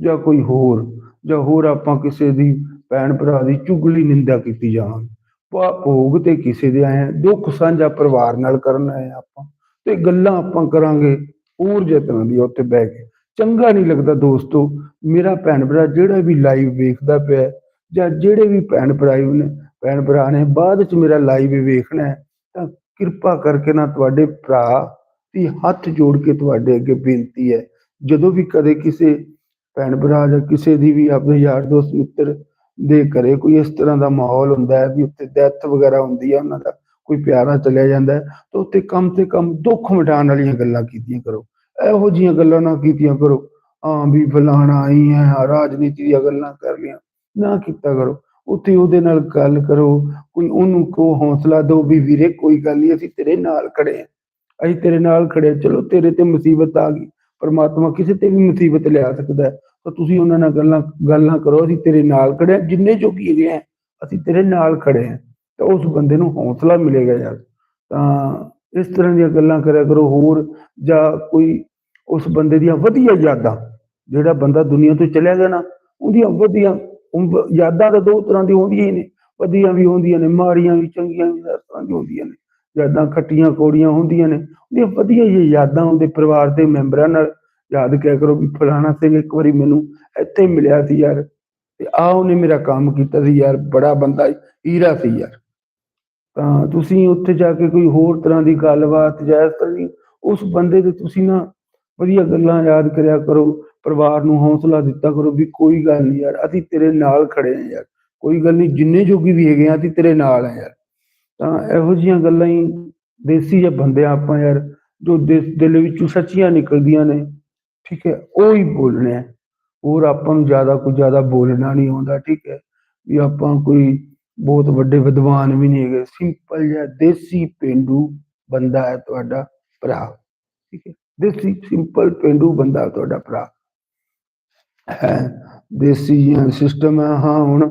ਜਾਂ ਕੋਈ ਹੋਰ, ਜਾਂ ਹੋਰ ਆਪਾਂ ਕਿਸੇ ਦੀ ਭੈਣ ਭਰਾ ਦੀ ਚੁਗਲੀ ਨਿੰਦਾ ਕੀਤੀ ਜਾਵਾਂਗੇ ਭੋਗ ਤੇ ਕਿਸੇ ਦੇ ਆਏ ਦੁੱਖ ਸਾਂਝਾ ਪਰਿਵਾਰ ਨਾਲ ਕਰਨ ਆਏ ਆਪਾਂ, ਤੇ ਗੱਲਾਂ ਆਪਾਂ ਕਰਾਂਗੇ ਹੋਰ ਜਿਹੇ ਤਰ੍ਹਾਂ ਦੀ ਉੱਥੇ ਬਹਿ ਕੇ। ਚੰਗਾ ਨਹੀਂ ਲੱਗਦਾ ਦੋਸਤੋ, ਮੇਰਾ ਭੈਣ ਭਰਾ ਜਿਹੜਾ ਵੀ ਲਾਈਵ ਵੇਖਦਾ ਪਿਆ ਜਾਂ ਜਿਹੜੇ ਵੀ ਭੈਣ ਭਰਾ ਨੇ ਭੈਣ ਭਰਾ ਨੇ ਬਾਅਦ ਚ ਮੇਰਾ ਲਾਈਵ ਵੇਖਣਾ ਹੈ, ਤਾਂ ਕਿਰਪਾ ਕਰਕੇ ਨਾ ਤੁਹਾਡੇ ਭਰਾ ਦੀ ਹੱਥ ਜੋੜ ਕੇ ਤੁਹਾਡੇ ਅੱਗੇ ਬੇਨਤੀ ਹੈ। ਜਦੋਂ ਵੀ ਕਦੇ ਕਿਸੇ ਭੈਣ ਭਰਾ ਜਾਂ ਕਿਸੇ ਦੀ ਵੀ ਆਪਣੇ ਯਾਰ ਦੋਸਤ ਮਿੱਤਰ ਦੇ ਘਰੇ ਕੋਈ ਇਸ ਤਰ੍ਹਾਂ ਦਾ ਮਾਹੌਲ ਹੁੰਦਾ ਹੈ ਵੀ ਉੱਥੇ ਡੈਥ ਵਗੈਰਾ ਹੁੰਦੀ ਹੈ, ਉਹਨਾਂ ਦਾ ਕੋਈ ਪਿਆਰਾ ਚਲਿਆ ਜਾਂਦਾ ਹੈ, ਤਾਂ ਉੱਥੇ ਕਮ ਤੇ ਕਮ ਦੁੱਖ ਮਿਟਾਉਣ ਵਾਲੀਆਂ ਗੱਲਾਂ ਕੀਤੀਆਂ ਕਰੋ। ਇਹੋ ਜਿਹੀਆਂ ਗੱਲਾਂ ਨਾ ਕੀਤੀਆਂ ਕਰੋ। ਹਾਂ ਵੀ ਫਲਾਣਾ ਆਈ ਹੈ ਰਾਜਨੀਤੀ ਦੀਆਂ ਗੱਲਾਂ ਕਰ ਲਿਆ ਨਾ ਕੀਤਾ ਕਰੋ। ਉੱਥੇ ਉਹਦੇ ਨਾਲ ਗੱਲ ਕਰੋ, ਕੋਈ ਉਹਨੂੰ ਕੋ ਹੌਸਲਾ ਦਿਓ ਵੀ ਵੀਰੇ ਕੋਈ ਗੱਲ ਨਹੀਂ, ਅਸੀਂ ਤੇਰੇ ਨਾਲ ਖੜੇ ਹਾਂ। ਅਸੀਂ ਤੇਰੇ ਨਾਲ ਖੜੇ ਹਾਂ। ਚਲੋ ਤੇਰੇ ਤੇ ਮੁਸੀਬਤ ਆ ਗਈ, ਪਰਮਾਤਮਾ ਕਿਸੇ ਤੇ ਵੀ ਮੁਸੀਬਤ ਲਿਆ ਸਕਦਾ ਹੈ। ਤਾਂ ਤੁਸੀਂ ਉਹਨਾਂ ਨਾਲ ਗੱਲਾਂ ਗੱਲਾਂ ਕਰੋ, ਅਸੀਂ ਤੇਰੇ ਨਾਲ ਖੜੇ ਹਾਂ। ਜਿੰਨੇ ਜੋਗੀ ਹੈਗੇ ਆ, ਅਸੀਂ ਤੇਰੇ ਨਾਲ ਖੜੇ ਹਾਂ। ਤਾਂ ਉਸ ਬੰਦੇ ਨੂੰ ਹੌਸਲਾ ਮਿਲੇਗਾ ਯਾਰ। ਤਾਂ ਇਸ ਤਰ੍ਹਾਂ ਦੀਆਂ ਗੱਲਾਂ ਕਰਿਆ ਕਰੋ। ਹੋਰ ਜਾਂ ਕੋਈ ਉਸ ਬੰਦੇ ਦੀਆਂ ਵਧੀਆ ਯਾਦਾਂ, ਜਿਹੜਾ ਬੰਦਾ ਦੁਨੀਆ ਤੋਂ ਚਲਿਆ ਗਿਆ ਨਾ, ਉਹਦੀਆਂ ਵਧੀਆ ਯਾਦਾਂ ਤਾਂ ਦੋ ਤਰ੍ਹਾਂ ਦੀਆਂ ਹੁੰਦੀਆਂ ਹੀ ਨੇ। ਵਧੀਆ ਵੀ ਹੁੰਦੀਆਂ ਨੇ, ਮਾੜੀਆਂ ਵੀ, ਚੰਗੀਆਂ ਵੀ ਇਸ ਤਰ੍ਹਾਂ ਦੀਆਂ ਹੁੰਦੀਆਂ ਨੇ। ਯਾਦਾਂ ਖੱਟੀਆਂ, ਕੋੜੀਆਂ ਹੁੰਦੀਆਂ ਨੇ। ਉਹਦੀਆਂ ਵਧੀਆ ਹੀ ਯਾਦਾਂ ਉਹਦੇ ਪਰਿਵਾਰ ਦੇ ਮੈਂਬਰਾਂ ਨਾਲ ਯਾਦ ਕਿਆ ਕਰੋ ਵੀ ਫਲਾਣਾ ਸਿੰਘ ਇੱਕ ਵਾਰੀ ਮੈਨੂੰ ਇੱਥੇ ਮਿਲਿਆ ਸੀ ਯਾਰ ਤੇ ਆ ਉਹਨੇ ਮੇਰਾ ਕੰਮ ਕੀਤਾ ਸੀ ਯਾਰ, ਬੜਾ ਬੰਦਾ ਹੀਰਾ ਸੀ ਯਾਰ। ਤਾਂ ਤੁਸੀਂ ਉੱਥੇ ਜਾ ਕੇ ਕੋਈ ਹੋਰ ਤਰ੍ਹਾਂ ਦੀ ਗੱਲਬਾਤ ਜਾਂ ਇਸ ਉਸ ਬੰਦੇ ਦੇ ਤੁਸੀਂ ਨਾ ਵਧੀਆ ਗੱਲਾਂ ਯਾਦ ਕਰਿਆ ਕਰੋ, ਪਰਿਵਾਰ ਨੂੰ ਹੌਸਲਾ ਦਿੱਤਾ ਕਰੋ ਵੀ ਕੋਈ ਗੱਲ ਨਹੀਂ ਯਾਰ, ਅਸੀਂ ਤੇਰੇ ਨਾਲ ਖੜੇ ਹਾਂ ਯਾਰ। ਕੋਈ ਗੱਲ ਨਹੀਂ ਜਿੰਨੇ ਜੋਗੀ ਵੀ ਹੈਗੇ ਆ, ਅਸੀਂ ਤੇਰੇ ਨਾਲ ਆ ਯਾਰ। ਤਾਂ ਇਹੋ ਜਿਹੀਆਂ ਗੱਲਾਂ ਹੀ ਦੇਸੀ ਜਿਹੇ ਬੰਦੇ ਆ ਆਪਾਂ ਯਾਰ, ਜੋ ਦਿਸ- ਦਿਲ ਵਿੱਚੋਂ ਸੱਚੀਆਂ ਨਿਕਲਦੀਆਂ ਨੇ। ਠੀਕ ਹੈ, ਉਹ ਹੀ ਬੋਲਣੇ ਹੈ। ਹੋਰ ਆਪਾਂ ਨੂੰ ਜ਼ਿਆਦਾ ਕੋਈ ਜ਼ਿਆਦਾ ਬੋਲਣਾ ਨਹੀਂ ਆਉਂਦਾ, ਠੀਕ ਹੈ। ਵੀ ਆਪਾਂ ਕੋਈ ਬਹੁਤ ਵੱਡੇ ਵਿਦਵਾਨ ਵੀ ਨਹੀਂ ਹੈਗੇ। ਸਿੰਪਲ ਜਿਹਾ ਦੇਸੀ ਪਿੰਡੂ ਬੰਦਾ ਹੈ ਤੁਹਾਡਾ ਭਰਾ, ਠੀਕ ਹੈ। ਦੇਸੀ, ਸਿੰਪਲ ਪਿੰਡੂ ਬੰਦਾ ਤੁਹਾਡਾ ਭਰਾ। ਹੈ, ਦੇਸੀ ਸਿਸਟਮ ਹੈ। ਹਾਂ, ਹੁਣ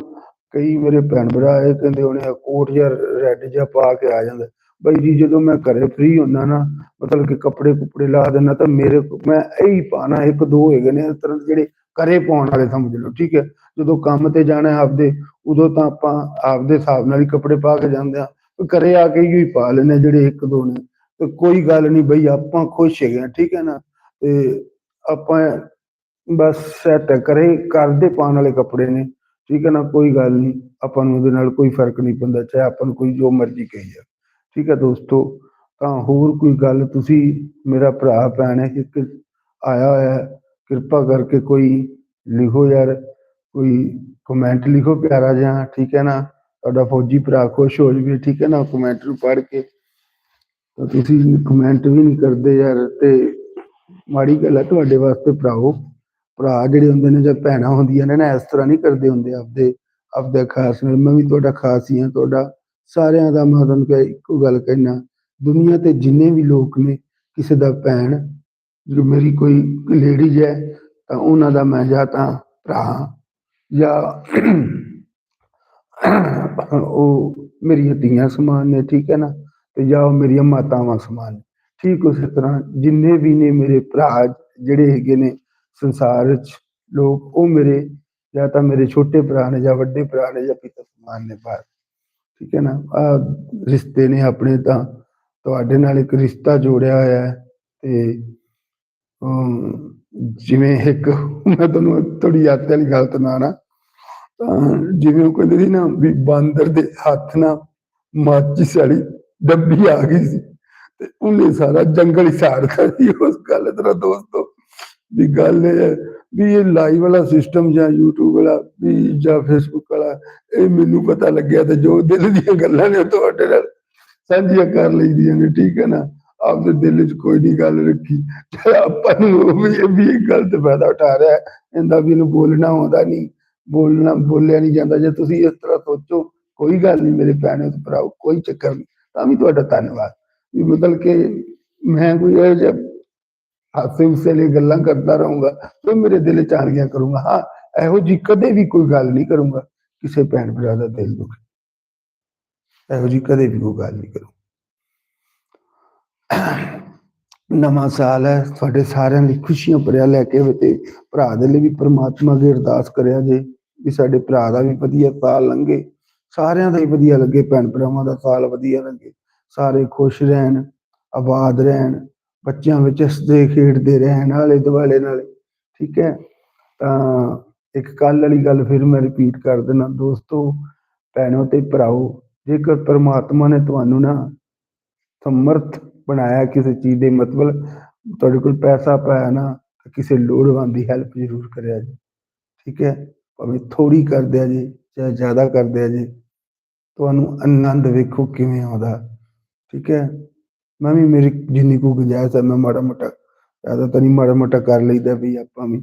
ਕਈ ਮੇਰੇ ਭੈਣ ਭਰਾ ਇਹ ਕਹਿੰਦੇ ਹੋਣੇ ਆ, ਕੋਟ ਜਾਂ ਰੈੱਡ ਜਾਂ ਪਾ ਕੇ ਆ ਜਾਂਦਾ। ਬਈ ਜੀ, ਜਦੋਂ ਮੈਂ ਘਰੇ ਫ੍ਰੀ ਹੁੰਦਾ ਨਾ, ਮਤਲਬ ਕਿ ਕੱਪੜੇ ਕੁਪੜੇ ਲਾ ਦਿੰਦਾ ਤਾਂ ਮੇਰੇ ਮੈਂ ਇਹੀ ਪਾਣਾ, ਇੱਕ ਦੋ ਹੈਗੇ ਨੇ ਇਸ ਤਰ੍ਹਾਂ ਦੇ ਜਿਹੜੇ ਘਰੇ ਪਾਉਣ ਵਾਲੇ ਸਮਝ ਲਓ, ਠੀਕ ਹੈ? ਜਦੋਂ ਕੰਮ ਤੇ ਜਾਣਾ ਆਪਦੇ, ਉਦੋਂ ਤਾਂ ਆਪਾਂ ਆਪਦੇ ਹਿਸਾਬ ਨਾਲ ਹੀ ਕੱਪੜੇ ਪਾ ਕੇ ਜਾਂਦੇ ਆ ਘਰੇ ਆ ਕੇ ਹੀ ਪਾ ਲੈਂਦੇ ਹਾਂ ਜਿਹੜੇ ਇੱਕ ਦੋ ਨੇ। ਤੇ ਕੋਈ ਗੱਲ ਨਹੀਂ ਬਈ, ਆਪਾਂ ਖੁਸ਼ ਹੈਗੇ ਆ ਠੀਕ ਹੈ ਨਾ? ਤੇ ਆਪਾਂ ਬਸ ਸੈੱਟ ਕਰੇ ਕਰਦੇ ਪਾਉਣ ਵਾਲੇ ਕੱਪੜੇ ਨੇ, ਠੀਕ ਹੈ ਨਾ? ਕੋਈ ਗੱਲ ਨਹੀਂ, ਆਪਾਂ ਨੂੰ ਉਹਦੇ ਨਾਲ ਕੋਈ ਫ਼ਰਕ ਨਹੀਂ ਪੈਂਦਾ, ਚਾਹੇ ਆਪਾਂ ਨੂੰ ਕੋਈ ਜੋ ਮਰਜ਼ੀ ਕਹੀ ਜਾ ਠੀਕ ਹੈ ਦੋਸਤੋ, ਤਾਂ ਹੋਰ ਕੋਈ ਗੱਲ ਤੁਸੀਂ ਮੇਰਾ ਭਰਾ ਭੈਣ ਹੈ, ਇੱਕ ਆਇਆ ਹੋਇਆ ਕਿਰਪਾ ਕਰਕੇ ਕੋਈ ਲਿਖੋ ਯਾਰ, ਕੋਈ ਕਮੈਂਟ ਲਿਖੋ ਪਿਆਰਾ ਜਿਹਾ, ਠੀਕ ਹੈ ਨਾ? ਤੁਹਾਡਾ ਫੌਜੀ ਭਰਾ ਖੁਸ਼ ਹੋ ਜਵੇ, ਠੀਕ ਹੈ ਨਾ? ਕਮੈਂਟ ਨੂੰ ਪੜ੍ਹ ਕੇ। ਤਾਂ ਤੁਸੀਂ ਕਮੈਂਟ ਵੀ ਨਹੀਂ ਕਰਦੇ ਯਾਰ, ਤੇ ਮਾੜੀ ਗੱਲ ਹੈ ਤੁਹਾਡੇ ਵਾਸਤੇ ਭਰਾਓ। ਭਰਾ ਜਿਹੜੇ ਹੁੰਦੇ ਨੇ ਜਾਂ ਭੈਣਾਂ ਹੁੰਦੀਆਂ ਨੇ ਨਾ, ਇਸ ਤਰ੍ਹਾਂ ਨਹੀਂ ਕਰਦੇ ਹੁੰਦੇ ਆਪਦੇ ਆਪਦੇ ਖਾਸ ਨਾਲ। ਮੈਂ ਵੀ ਤੁਹਾਡਾ ਖਾਸ ਹੀ ਹਾਂ, ਤੁਹਾਡਾ ਸਾਰਿਆਂ ਦਾ ਮੈਂ ਤੁਹਾਨੂੰ ਕਹਿ ਇੱਕੋ ਗੱਲ ਕਹਿਣਾ ਦੁਨੀਆ ਤੇ ਜਿੰਨੇ ਵੀ ਲੋਕ ਨੇ, ਕਿਸੇ ਦਾ ਭੈਣ ਜੇ ਮੇਰੀ ਕੋਈ ਲੇਡੀਜ਼ ਹੈ, ਤਾਂ ਉਹਨਾਂ ਦਾ ਮੈਂ ਜਾਂ ਤਾਂ ਭਰਾ ਜਾਂ ਉਹ ਮੇਰੀਆਂ ਧੀਆਂ ਸਮਾਨ ਨੇ, ਠੀਕ ਹੈ ਨਾ, ਤੇ ਜਾਂ ਉਹ ਮੇਰੀਆਂ ਮਾਤਾਵਾਂ ਸਮਾਨ ਨੇ, ਠੀਕ ਉਸੇ ਤਰ੍ਹਾਂ ਜਿੰਨੇ ਵੀ ਨੇ ਮੇਰੇ ਭਰਾ ਜਿਹੜੇ ਹੈਗੇ ਨੇ ਸੰਸਾਰ ਵਿੱਚ, ਲੋਕ ਉਹ ਮੇਰੇ ਜਾਂ ਤਾਂ ਮੇਰੇ ਛੋਟੇ ਭਰਾ ਨੇ ਜਾਂ ਵੱਡੇ ਭਰਾ ਨੇ ਜਾਂ ਪਿਤਾ ਸਮਾਨ ਨੇ ਬਾਹਰ ਠੀਕ ਹੈ ਨਾ? ਆ ਰਿਸ਼ਤੇ ਨੇ ਆਪਣੇ ਤਾਂ ਤੁਹਾਡੇ ਨਾਲ ਇੱਕ ਰਿਸ਼ਤਾ ਜੋੜਿਆ ਹੋਇਆ ਹੈ ਤੇ ਜਿਵੇਂ ਇੱਕ, ਮੈਂ ਤੁਹਾਨੂੰ ਥੋੜੀ ਯਾਦ ਵਾਲੀ ਗੱਲ ਤਾਂ ਨਾ, ਤਾਂ ਜਿਵੇਂ ਉਹ ਕਹਿੰਦੇ ਸੀ ਨਾ ਵੀ ਬਾਂਦਰ ਦੇ ਹੱਥ ਨਾਲ ਮਾਚਿਸ ਵਾਲੀ ਡੱਬੀ ਆ ਗਈ ਸੀ ਤੇ ਉਹਨੇ ਸਾਰਾ ਜੰਗਲ ਹੀ ਸਾੜਤਾ ਸੀ। ਉਸ ਗੱਲ ਤਰ੍ਹਾਂ ਦੋਸਤੋ, ਵੀ ਗੱਲ ਇਹ ਹੈ ਵੀ ਇਹ ਲਾਈਵ ਵਾਲਾ ਸਿਸਟਮ ਜਾਂ YouTube ਵਾਲਾ ਵੀ ਜਾਂ Facebook ਵਾਲਾ, ਇਹ ਮੈਨੂੰ ਪਤਾ ਲੱਗਿਆ ਤੇ ਜੋ ਦਿਲ ਦੀਆਂ ਗੱਲਾਂ ਨੇ ਤੁਹਾਡੇ ਨਾਲ ਸਾਂਝੀਆਂ ਕਰ ਲਈਦੀਆਂ ਨੇ, ਠੀਕ ਹੈ ਨਾ? ਆਪਦੇ ਦਿਲ 'ਚ ਕੋਈ ਨਹੀਂ ਗੱਲ ਰੱਖੀ। ਤੇ ਆਪਾਂ ਨੂੰ ਵੀ, ਇਹ ਵੀ ਗਲਤ ਫਾਇਦਾ ਉਠਾ ਰਿਹਾ ਹੈ। ਇਹਦਾ ਵੀ ਇਹਨੂੰ ਬੋਲਣਾ ਆਉਂਦਾ ਨਹੀਂ ਬੋਲਣਾ, ਬੋਲਿਆ ਨਹੀਂ ਜਾਂਦਾ। ਜੇ ਤੁਸੀਂ ਇਸ ਤਰ੍ਹਾਂ ਸੋਚੋ, ਕੋਈ ਗੱਲ ਨਹੀਂ ਮੇਰੇ ਭੈਣੋ ਤੇ ਭਰਾਓ, ਕੋਈ ਚੱਕਰ ਨਹੀਂ ਤਾਂ ਵੀ ਤੁਹਾਡਾ ਧੰਨਵਾਦ। ਵੀ ਮਤਲਬ ਕਿ ਮੈਂ ਕੋਈ ਇਹ ਜਿਹਾ ਹਾਸੇ ਉਸੇ ਲਈ ਗੱਲਾਂ ਕਰਦਾ ਰਹੂੰਗਾ ਤੇ ਮੇਰੇ ਦਿਲ ਚ ਆਣੀਆਂ ਕਰੂੰਗਾ। ਹਾਂ, ਇਹੋ ਜੀ ਕਦੇ ਵੀ ਕੋਈ ਗੱਲ ਨਹੀਂ ਕਰੂੰਗਾ, ਕਿਸੇ ਭੈਣ ਭਰਾ ਦਾ ਦਿਲ ਦੁਖ। ਇਹੋ ਜੀ ਕਦੇ ਵੀ ਕੋਈ ਗੱਲ ਨਹੀਂ ਕਰੂੰ ਨਵਾਂ ਸਾਲ ਹੈ, ਤੁਹਾਡੇ ਸਾਰਿਆਂ ਲਈ ਖੁਸ਼ੀਆਂ ਭਰਿਆ ਲੈ ਕੇ ਆਵੇ ਤੇ ਭਰਾ ਦੇ ਲਈ ਵੀ ਪ੍ਰਮਾਤਮਾ ਅੱਗੇ ਅਰਦਾਸ ਕਰਿਆ ਜੇ ਵੀ ਸਾਡੇ ਭਰਾ ਦਾ ਵੀ ਵਧੀਆ ਸਾਲ ਲੰਘੇ। ਸਾਰਿਆਂ ਦਾ ਹੀ ਵਧੀਆ ਲੱਗੇ, ਭੈਣ ਭਰਾਵਾਂ ਦਾ ਸਾਲ ਵਧੀਆ ਲੰਘੇ। ਸਾਰੇ ਖੁਸ਼ ਰਹਿਣ, ਆਬਾਦ ਰਹਿਣ। ਬੱਚਿਆਂ ਵਿੱਚ ਹੱਸਦੇ, ਖੇਡਦੇ, ਰਹਿਣ ਵਾਲੇ, ਦੁਆਲੇ ਨਾਲ, ਠੀਕ ਹੈ? ਤਾਂ ਇੱਕ ਕੱਲ ਵਾਲੀ ਗੱਲ ਫਿਰ ਮੈਂ ਰਿਪੀਟ ਕਰ ਦਿੰਦਾ, ਦੋਸਤੋ, ਭੈਣੋ ਤੇ ਭਰਾਓ, ਜੇਕਰ ਪਰਮਾਤਮਾ ਨੇ ਤੁਹਾਨੂੰ ਨਾ ਸਮਰਥ ਬਣਾਇਆ ਕਿਸੇ ਚੀਜ਼ ਦੇ ਮਤਲਬ ਤੁਹਾਡੇ ਕੋਲ ਪੈਸਾ ਪਾਇਆ ਨਾ, ਤਾਂ ਕਿਸੇ ਲੋੜਵੰਦ ਦੀ ਹੈਲਪ ਜ਼ਰੂਰ ਕਰਿਆ ਜੀ, ਠੀਕ ਹੈ? ਭਾਵੇਂ ਥੋੜੀ ਕਰ ਦਿਆ ਜੀ, ਚਾਹੇ ਜ਼ਿਆਦਾ ਕਰ ਦਿਆ ਜੀ, ਤੁਹਾਨੂੰ ਆਨੰਦ ਵੇਖੋ ਕਿਵੇਂ ਆਉਂਦਾ, ਠੀਕ ਹੈ? ਮੈਂ ਵੀ ਮੇਰੀ ਜਿੰਨੀ ਕੁ ਗੁੰਜਾਇਸ਼ ਹੈ, ਮੈਂ ਮਾੜਾ ਮੋਟਾ ਜ਼ਿਆਦਾ ਤਾਂ ਨਹੀਂ ਮਾੜਾ ਮੋਟਾ ਕਰ ਲਈਦਾ ਵੀ ਆਪਾਂ ਵੀ।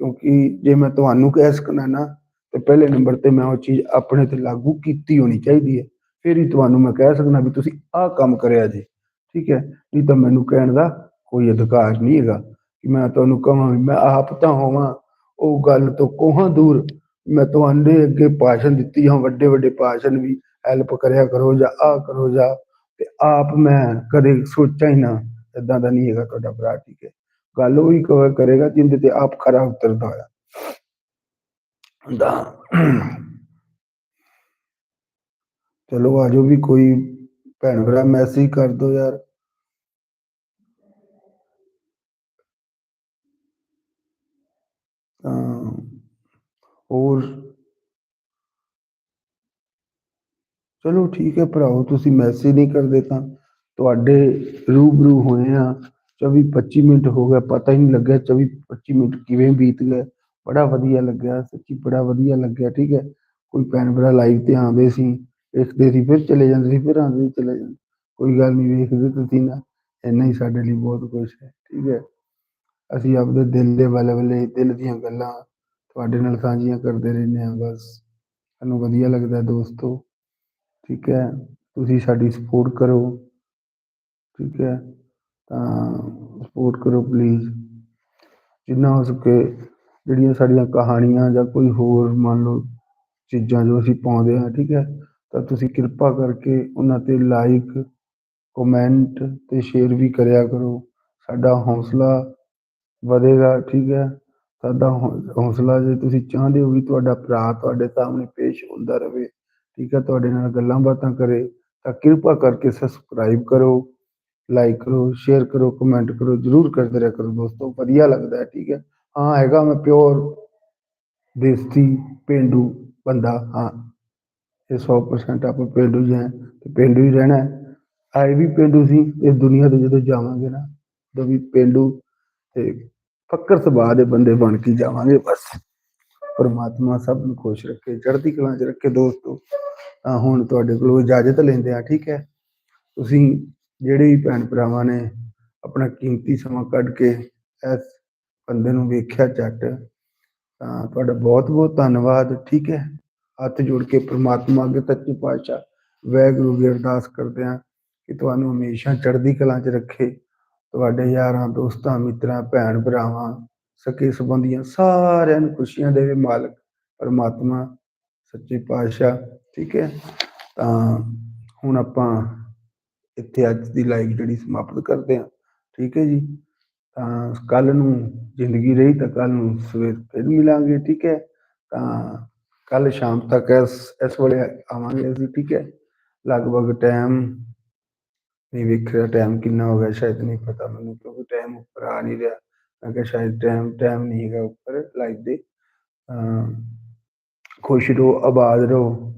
ਕਿਉਂਕਿ ਜੇ ਮੈਂ ਤੁਹਾਨੂੰ ਕਹਿ ਸਕਣਾ ਨਾ, ਤੇ ਪਹਿਲੇ ਨੰਬਰ ਤੇ ਮੈਂ ਉਹ ਚੀਜ਼ ਆਪਣੇ ਤੇ ਲਾਗੂ ਕੀਤੀ ਹੋਣੀ ਚਾਹੀਦੀ ਹੈ। ਫਿਰ ਹੀ ਤੁਹਾਨੂੰ ਮੈਂ ਕਹਿ ਸਕਣਾ ਵੀ ਤੁਸੀਂ ਆਹ ਕੰਮ ਕਰਿਆ ਜੀ, ਠੀਕ ਹੈ? ਨਹੀਂ ਤਾਂ ਮੈਨੂੰ ਕਹਿਣ ਦਾ ਕੋਈ ਅਧਿਕਾਰ ਨਹੀਂ ਹੈਗਾ ਕਿ ਮੈਂ ਤੁਹਾਨੂੰ ਕਹਾਂ ਵੀ ਮੈਂ ਆਪ ਤਾਂ ਹੋਵਾਂ, ਉਹ ਗੱਲ ਤੋਂ ਕੋਹਾਂ ਦੂਰ। ਮੈਂ ਤੁਹਾਡੇ ਅੱਗੇ ਭਾਸ਼ਣ ਦਿੱਤੀ ਹਾਂ ਵੱਡੇ ਵੱਡੇ ਭਾਸ਼ਣ ਵੀ ਹੈਲਪ ਕਰਿਆ ਕਰੋ ਜਾਂ ਆਹ ਕਰੋ ਜਾਂ ਤੇ ਆਪ ਮੈਂ ਕਦੇ ਸੋਚਿਆ ਹੀ ਨਾ ਇਦਾਂ ਦਾ ਨਹੀਂ ਹੈਗਾ ਤੁਹਾਡਾ ਭਰਾ, ਠੀਕ ਹੈ। ਗੱਲ ਉਹ ਹੀ ਕਵਰ ਕਰੇਗਾ ਜਿੰਦੇ ਤੇ ਆਪ ਖਰਾ ਉਤਰਦਾ ਹੋਇਆ। ਦਾ ਚਲੋ ਆਜੋ ਵੀ ਕੋਈ ਭੈਣ ਭਰਾ ਮੈਸੇਜ ਕਰ ਦੋ ਯਾਰ। ਹੋਰ ਚਲੋ ਠੀਕ ਹੈ ਭਰਾਓ, ਤੁਸੀਂ ਮੈਸੇਜ ਨਹੀਂ ਕਰਦੇ ਤਾਂ ਤੁਹਾਡੇ ਰੂਬਰੂ ਹੋਏ ਆ 24 25 ਮਿੰਟ ਹੋ ਗਿਆ ਪਤਾ ਹੀ ਨਹੀਂ ਲੱਗਿਆ 24 25 ਮਿੰਟ ਕਿਵੇਂ ਬੀਤ ਗਏ। ਬੜਾ ਵਧੀਆ ਲੱਗਿਆ, ਸੱਚੀ ਬੜਾ ਵਧੀਆ ਲੱਗਿਆ, ਠੀਕ ਹੈ। ਕੋਈ ਭੈਣ ਭਰਾ ਲਾਈਵ ਤੇ ਆਉਂਦੇ ਸੀ, ਵੇਖਦੇ ਸੀ, ਫਿਰ ਚਲੇ ਜਾਂਦੇ ਸੀ, ਫਿਰ ਆਉਂਦੇ ਸੀ, ਚਲੇ ਜਾਂਦੇ। ਕੋਈ ਗੱਲ ਨਹੀਂ, ਵੇਖਦੇ ਤੁਸੀਂ ਨਾ, ਇੰਨਾ ਹੀ ਸਾਡੇ ਲਈ ਬਹੁਤ ਕੁਝ ਹੈ, ਠੀਕ ਹੈ। ਅਸੀਂ ਆਪਦੇ ਦਿਲ ਦੇ ਵੱਲ ਵੱਲੇ, ਦਿਲ ਦੀਆਂ ਗੱਲਾਂ ਤੁਹਾਡੇ ਨਾਲ ਸਾਂਝੀਆਂ ਕਰਦੇ ਰਹਿੰਦੇ ਹਾਂ, ਬਸ। ਸਾਨੂੰ ਵਧੀਆ ਲੱਗਦਾ ਦੋਸਤੋ। ਠੀਕ ਹੈ? ਤੁਸੀਂ ਸਾਡੀ ਸਪੋਰਟ ਕਰੋ। ਠੀਕ ਹੈ? ਤਾਂ ਸਪੋਰਟ ਕਰੋ ਪਲੀਜ਼ ਜਿੰਨਾ ਹੋ ਸਕੇ ਜਿਹੜੀਆਂ ਸਾਡੀਆਂ ਕਹਾਣੀਆਂ ਜਾਂ ਕੋਈ ਹੋਰ ਮੰਨ ਲਓ ਚੀਜ਼ਾਂ ਜੋ ਅਸੀਂ ਪਾਉਂਦੇ ਹਾਂ, ਠੀਕ ਹੈ? ਤਾਂ ਤੁਸੀਂ ਕਿਰਪਾ ਕਰਕੇ ਉਹਨਾਂ ਤੇ ਲਾਈਕ ਕਮੈਂਟ ਤੇ ਸ਼ੇਅਰ ਵੀ ਕਰਿਆ ਕਰੋ। ਸਾਡਾ ਹੌਸਲਾ ਵਧੇਗਾ, ਠੀਕ ਹੈ? ਸਾਡਾ ਹੌ- ਹੌਸਲਾ ਜੇ ਤੁਸੀਂ ਚਾਹੁੰਦੇ ਹੋ ਵੀ ਤੁਹਾਡਾ ਭਰਾ ਤੁਹਾਡੇ ਸਾਹਮਣੇ ਪੇਸ਼ ਹੁੰਦਾ ਰਹੇ ਠੀਕ ਹੈ ਤੁਹਾਡੇ ਨਾਲ ਗੱਲਾਂ ਬਾਤਾਂ ਕਰੇ ਤਾਂ ਕਿਰਪਾ ਕਰਕੇ ਸਬਸਕ੍ਰਾਈਬ ਕਰੋ ਲਾਈਕ ਕਰੋ ਸ਼ੇਅਰ ਕਰੋ ਕਮੈਂਟ ਕਰੋ, ਜਰੂਰ ਕਰਦੇ ਰਿਹਾ ਕਰੋ ਦੋਸਤੋ, ਵਧੀਆ ਲੱਗਦਾ ਹੈ, ਠੀਕ ਹੈ ਹਾਂ, ਹੈਗਾ ਮੈਂ ਪਿਓਰ ਦੇਸੀ ਪਿੰਡੂ ਬੰਦਾ, ਹਾਂ। ਇਹ 100% ਆਪਾਂ ਪਿੰਡੂ ਹੀ ਹਾਂ ਤੇ ਪਿੰਡੂ ਹੀ ਰਹਿਣਾ ਹੈ। ਆਏ ਵੀ ਪਿੰਡੂ ਸੀ, ਇਸ ਦੁਨੀਆ ਤੋਂ ਜਦੋਂ ਜਾਵਾਂਗੇ ਨਾ ਤਾਂ ਵੀ ਪਿੰਡੂ ਤੇ ਫੱਕਰ ਸੁਭਾਅ ਦੇ ਬੰਦੇ ਬਣ ਕੇ ਜਾਵਾਂਗੇ, ਬਸ। ਪਰਮਾਤਮਾ ਸਭ ਨੂੰ ਖੁਸ਼ ਰੱਖੇ, ਚੜ੍ਹਦੀ ਕਲਾ 'ਚ ਰੱਖੇ ਦੋਸਤੋ, ਤਾਂ ਹੁਣ ਤੁਹਾਡੇ ਕੋਲੋਂ ਇਜਾਜ਼ਤ ਲੈਂਦੇ ਆ ਠੀਕ ਹੈ? ਤੁਸੀਂ ਜਿਹੜੇ ਵੀ ਭੈਣ ਭਰਾਵਾਂ ਨੇ ਆਪਣਾ ਕੀਮਤੀ ਸਮਾਂ ਕੱਢ ਕੇ ਇਸ ਬੰਦੇ ਨੂੰ ਵੇਖਿਆ ਝੱਟ, ਤਾਂ ਤੁਹਾਡਾ ਬਹੁਤ ਬਹੁਤ ਧੰਨਵਾਦ, ਠੀਕ ਹੈ? ਹੱਥ ਜੋੜ ਕੇ ਪ੍ਰਮਾਤਮਾ ਅੱਗੇ ਸੱਚੇ ਪਾਤਸ਼ਾਹ ਵਾਹਿਗੁਰੂ ਦੀ ਅਰਦਾਸ ਕਰਦੇ ਹਾਂ ਕਿ ਤੁਹਾਨੂੰ ਹਮੇਸ਼ਾ ਚੜ੍ਹਦੀ ਕਲਾ 'ਚ ਰੱਖੇ, ਤੁਹਾਡੇ ਯਾਰਾਂ, ਦੋਸਤਾਂ, ਮਿੱਤਰਾਂ, ਭੈਣ ਭਰਾਵਾਂ ਸਕੇ ਸੰਬੰਧੀਆਂ ਸਾਰਿਆਂ ਨੂੰ ਖੁਸ਼ੀਆਂ ਦੇਵੇ ਮਾਲਕ, ਪਰਮਾਤਮਾ, ਸੱਚੇ ਪਾਤਸ਼ਾਹ, ਠੀਕ ਹੈ? ਤਾਂ ਹੁਣ ਆਪਾਂ ਇੱਥੇ ਅੱਜ ਦੀ ਲਾਈਵ ਜਿਹੜੀ ਸਮਾਪਤ ਕਰਦੇ ਹਾਂ, ਠੀਕ ਹੈ ਜੀ? ਤਾਂ ਕੱਲ ਨੂੰ ਜ਼ਿੰਦਗੀ ਰਹੀ ਤਾਂ ਕੱਲ ਨੂੰ ਸਵੇਰ ਫਿਰ ਮਿਲਾਂਗੇ, ਠੀਕ ਹੈ? ਤਾਂ ਕੱਲ ਸ਼ਾਮ ਤੱਕ ਇਸ ਇਸ ਵੇਲੇ ਆਵਾਂਗੇ ਅਸੀਂ, ਠੀਕ ਹੈ? ਲਗਭਗ ਟਾਈਮ ਨਹੀਂ ਵੇਖ ਰਿਹਾ ਟਾਈਮ ਕਿੰਨਾ ਹੋ ਗਿਆ, ਸ਼ਾਇਦ ਨਹੀਂ ਪਤਾ ਮੈਨੂੰ ਕਿਉਂਕਿ ਟਾਈਮ ਉੱਪਰ ਆ ਨਹੀਂ ਰਿਹਾ। ਮੈਂ ਕਿਹਾ ਸ਼ਾਇਦ ਟਾਈਮ ਟਾਈਮ ਨਹੀਂ ਹੈਗਾ ਉੱਪਰ ਲਾਈਫ ਦੇ। ਖੁਸ਼ ਰਹੋ, ਆਬਾਦ ਰਹੋ,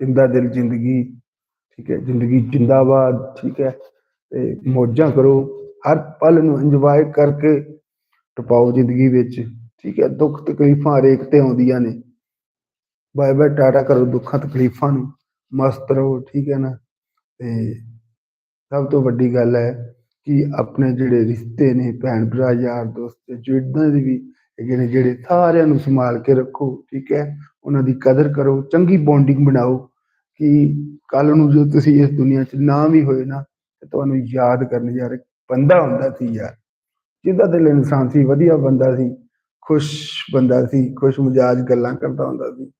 ਜਿੰਦਾ ਦਿਲ ਜ਼ਿੰਦਗੀ, ਠੀਕ ਹੈ, ਜ਼ਿੰਦਗੀ ਜਿੰਦਾਬਾਦ, ਠੀਕ ਹੈ, ਤੇ ਮੌਜਾਂ ਕਰੋ, ਹਰ ਪਲ ਨੂੰ ਇੰਜੋਏ ਕਰਕੇ ਟਪਾਓ ਜ਼ਿੰਦਗੀ ਵਿੱਚ, ਠੀਕ ਹੈ, ਦੁੱਖ ਤਕਲੀਫਾਂ ਹਰੇਕ ਤੇ ਆਉਂਦੀਆਂ ਨੇ। ਬਾਏ ਬਾਏ ਟਾਟਾ ਕਰੋ ਦੁੱਖਾਂ, ਤਕਲੀਫਾਂ ਨੂੰ, ਮਸਤ ਰਹੋ, ਠੀਕ ਹੈ ਨਾ, ਤੇ ਸਭ ਤੋਂ ਵੱਡੀ ਗੱਲ ਹੈ ਕਿ ਆਪਣੇ ਜਿਹੜੇ ਰਿਸ਼ਤੇ ਨੇ ਭੈਣ ਭਰਾ, ਯਾਰ ਦੋਸਤ ਜਿੱਦਾਂ ਦੇ ਵੀ ਹੈਗੇ ਨੇ, ਜਿਹੜੇ ਸਾਰਿਆਂ ਨੂੰ ਸੰਭਾਲ ਕੇ ਰੱਖੋ, ਠੀਕ ਹੈ? ਉਹਨਾਂ ਦੀ ਕਦਰ ਕਰੋ, ਚੰਗੀ ਬੌਂਡਿੰਗ ਬਣਾਓ ਕਿ ਕੱਲ ਨੂੰ ਜੋ ਤੁਸੀਂ ਇਸ ਦੁਨੀਆ 'ਚ ਨਾ ਵੀ ਹੋਏ ਨਾ, ਤੇ ਤੁਹਾਨੂੰ ਯਾਦ ਕਰਨ ਯਾਰ ਬੰਦਾ ਹੁੰਦਾ ਸੀ ਯਾਰ, ਜਿਹਦਾ ਦਿਲ ਇਨਸਾਨ ਸੀ, ਵਧੀਆ ਬੰਦਾ ਸੀ, ਖੁਸ਼ ਬੰਦਾ ਸੀ, ਖੁਸ਼ ਮਜਾਜ ਗੱਲਾਂ ਕਰਦਾ ਹੁੰਦਾ ਸੀ,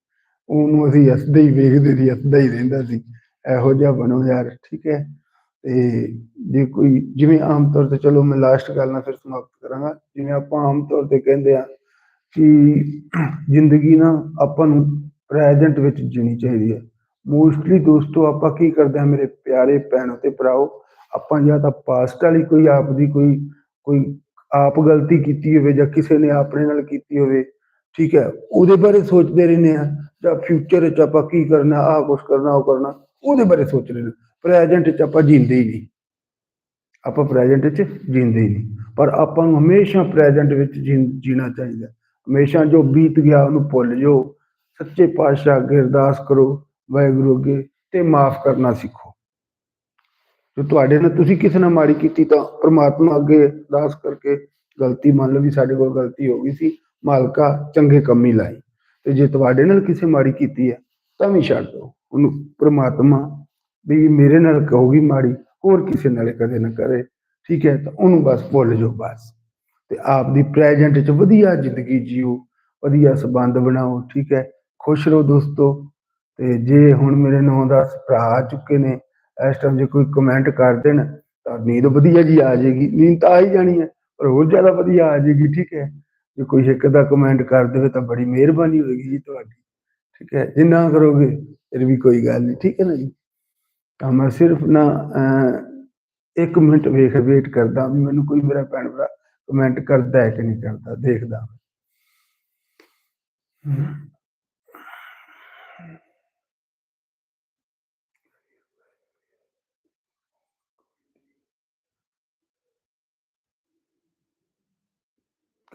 ਉਹਨੂੰ ਅਸੀਂ ਹੱਸਦੇ ਹੀ ਵੇਖਦੇ ਸੀ, ਹੱਸਦਾ ਹੀ ਰਹਿੰਦਾ ਸੀ, ਇਹੋ ਜਿਹਾ ਬਣੋ ਯਾਰ, ਠੀਕ ਹੈ? ਤੇ ਜੇ ਕੋਈ ਜਿਵੇਂ ਆਮ ਤੌਰ ਤੇ ਚਲੋ ਮੈਂ ਲਾਸਟ ਗੱਲ ਨਾਲ ਫਿਰ ਸਮਾਪਤ ਕਰਾਂਗਾ, ਜਿਵੇਂ ਆਪਾਂ ਆਮ ਤੌਰ ਤੇ ਕਹਿੰਦੇ ਆ ਕਿ ਜ਼ਿੰਦਗੀ ਨਾ ਆਪਾਂ ਨੂੰ ਪ੍ਰੈਜ਼ੈਂਟ ਵਿੱਚ ਜੀਣੀ ਚਾਹੀਦੀ ਹੈ। ਮੋਸਟਲੀ ਦੋਸਤੋ ਆਪਾਂ ਕੀ ਕਰਦੇ ਆ ਮੇਰੇ ਪਿਆਰੇ ਭੈਣੋ ਤੇ ਭਰਾਓ, ਆਪਾਂ ਜਾਂ ਤਾਂ ਪਾਸਟ ਵਾਲੀ ਕੋਈ ਆਪ ਦੀ ਕੋਈ ਕੋਈ ਆਪ ਗਲਤੀ ਕੀਤੀ ਹੋਵੇ ਜਾਂ ਕਿਸੇ ਨੇ ਆਪਣੇ ਨਾਲ ਕੀਤੀ ਹੋਵੇ, ਠੀਕ ਹੈ, ਉਹਦੇ ਬਾਰੇ ਸੋਚਦੇ ਰਹਿੰਦੇ ਆ ਜਾਂ ਫਿਊਚਰ ਵਿੱਚ ਆਪਾਂ ਕੀ ਕਰਨਾ, ਆਹ ਕੁਛ ਕਰਨਾ, ਉਹ ਕਰਨਾ, ਉਹਦੇ ਬਾਰੇ ਸੋਚ ਰਹੇ ਨੇ ਪ੍ਰੈਜ਼ੈਂਟ 'ਚ ਆਪਾਂ ਜੀਂਦੇ ਹੀ ਨਹੀਂ। ਆਪਾਂ ਪ੍ਰੈਜ਼ੈਂਟ 'ਚ ਜੀਂਦੇ ਹੀ ਨਹੀਂ। ਪਰ ਆਪਾਂ ਨੂੰ ਹਮੇਸ਼ਾ ਪ੍ਰੈਜ਼ੈਂਟ ਵਿੱਚ ਜੀ- ਜੀਣਾ ਚਾਹੀਦਾ। ਹਮੇਸ਼ਾ ਜੋ ਬੀਤ ਗਿਆ ਉਹਨੂੰ ਭੁੱਲ ਜਾਓ। ਸੱਚੇ ਪਾਤਸ਼ਾਹ ਅੱਗੇ ਅਰਦਾਸ ਕਰੋ, ਵਾਹਿਗੁਰੂ ਅੱਗੇ ਤੇ ਮਾਫ ਕਰਨਾ ਸਿੱਖੋ। ਜੋ ਤੁਹਾਡੇ ਨਾਲ ਤੁਸੀਂ ਕਿਸੇ ਨਾਲ ਮਾੜੀ ਕੀਤੀ ਤਾਂ ਪ੍ਰਮਾਤਮਾ ਅੱਗੇ ਅਰਦਾਸ ਕਰਕੇ ਗਲਤੀ ਮੰਨ ਲਓ ਵੀ ਸਾਡੇ ਕੋਲ ਗਲਤੀ ਹੋ ਗਈ ਸੀ, ਮਾਲਕਾ ਚੰਗੇ ਕੰਮੀ ਲਾਈ ਤੇ ਜੇ ਤੁਹਾਡੇ ਨਾਲ ਕਿਸੇ ਮਾੜੀ ਕੀਤੀ ਹੈ, ਤਾਂ ਵੀ ਛੱਡ ਦਿਓ। ਉਹਨੂੰ ਪ੍ਰਮਾਤਮਾ ਵੀ ਮੇਰੇ ਨਾਲ ਕਹੂਗੀ ਮਾੜੀ, ਹੋਰ ਕਿਸੇ ਨਾਲ ਕਦੇ ਨਾ ਕਰੇ ਠੀਕ ਹੈ, ਤਾਂ ਉਹਨੂੰ ਬਸ ਭੁੱਲ ਜਾਓ ਬਸ। ਤੇ ਆਪ ਦੀ ਪ੍ਰੈਜ਼ੈਂਟ 'ਚ ਵਧੀਆ ਜ਼ਿੰਦਗੀ ਜੀਓ, ਵਧੀਆ ਸਬੰਧ ਬਣਾਓ, ਠੀਕ ਹੈ, ਖੁਸ਼ ਰਹੋ ਦੋਸਤੋ। ਤੇ ਜੇ ਹੁਣ ਮੇਰੇ ਨਾਂ ਦਾ ਭਰਾ ਆ ਚੁੱਕੇ ਨੇ, ਇਸ ਟਾਈਮ ਜੇ ਕੋਈ ਕਮੈਂਟ ਕਰ ਦੇਣ, ਤਾਂ ਨੀਂਦ ਵਧੀਆ ਜੀ ਆ ਜਾਏਗੀ। ਨੀਂਦ ਤਾਂ ਆ ਹੀ ਜਾਣੀ ਹੈ, ਪਰ ਹੋਰ ਜ਼ਿਆਦਾ ਵਧੀਆ ਆ ਜਾਏਗੀ, ਠੀਕ ਹੈ। ਜੇ ਕੋਈ ਇੱਕ ਦਾ ਕਮੈਂਟ ਕਰ ਦੇਵੇ ਤਾਂ ਬੜੀ ਮਿਹਰਬਾਨੀ ਹੋਏਗੀ ਜੀ ਤੁਹਾਡੀ, ਠੀਕ ਹੈ। ਜਿੰਨਾ ਕਰੋਗੇ, ਫਿਰ ਵੀ ਕੋਈ ਗੱਲ ਨਹੀਂ, ਠੀਕ ਹੈ ਨਾ ਜੀ? ਤਾਂ ਮੈਂ ਸਿਰਫ ਨਾ ਅਹ, ਇੱਕ ਮਿੰਟ ਵੇਖ ਵੇਟ ਕਰਦਾ ਵੀ ਮੈਨੂੰ ਕੋਈ ਮੇਰਾ ਭੈਣ ਭਰਾ ਕਮੈਂਟ ਕਰਦਾ ਹੈ ਕਿ ਨਹੀਂ ਕਰਦਾ ਦੇਖਦਾ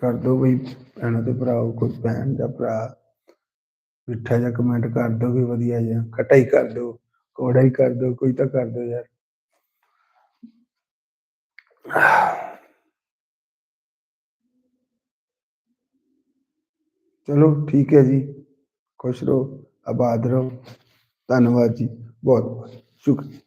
ਕਰ ਦੋ ਬਈ ਭੈਣਾਂ ਤੇ ਭਰਾਓ ਕੋਈ ਭੈਣ ਜਾਂ ਭਰਾ ਮਿੱਠਾ ਜਿਹਾ ਕਮੈਂਟ ਕਰ ਦੋ ਵੀ ਵਧੀਆ ਜਿਹਾ ਕਟਾਈ ਕਰ ਦੋ। ਕੋੜਾ ਹੀ ਕਰ ਦੋ ਕੋਈ ਤਾਂ ਕਰ ਦੋ ਯਾਰ ਚਲੋ ਠੀਕ ਹੈ ਜੀ ਖੁਸ਼ ਰਹੋ ਆਬਾਦ ਰਹੋ ਧੰਨਵਾਦ ਜੀ ਬਹੁਤ ਬਹੁਤ ਸ਼ੁਕਰੀਆ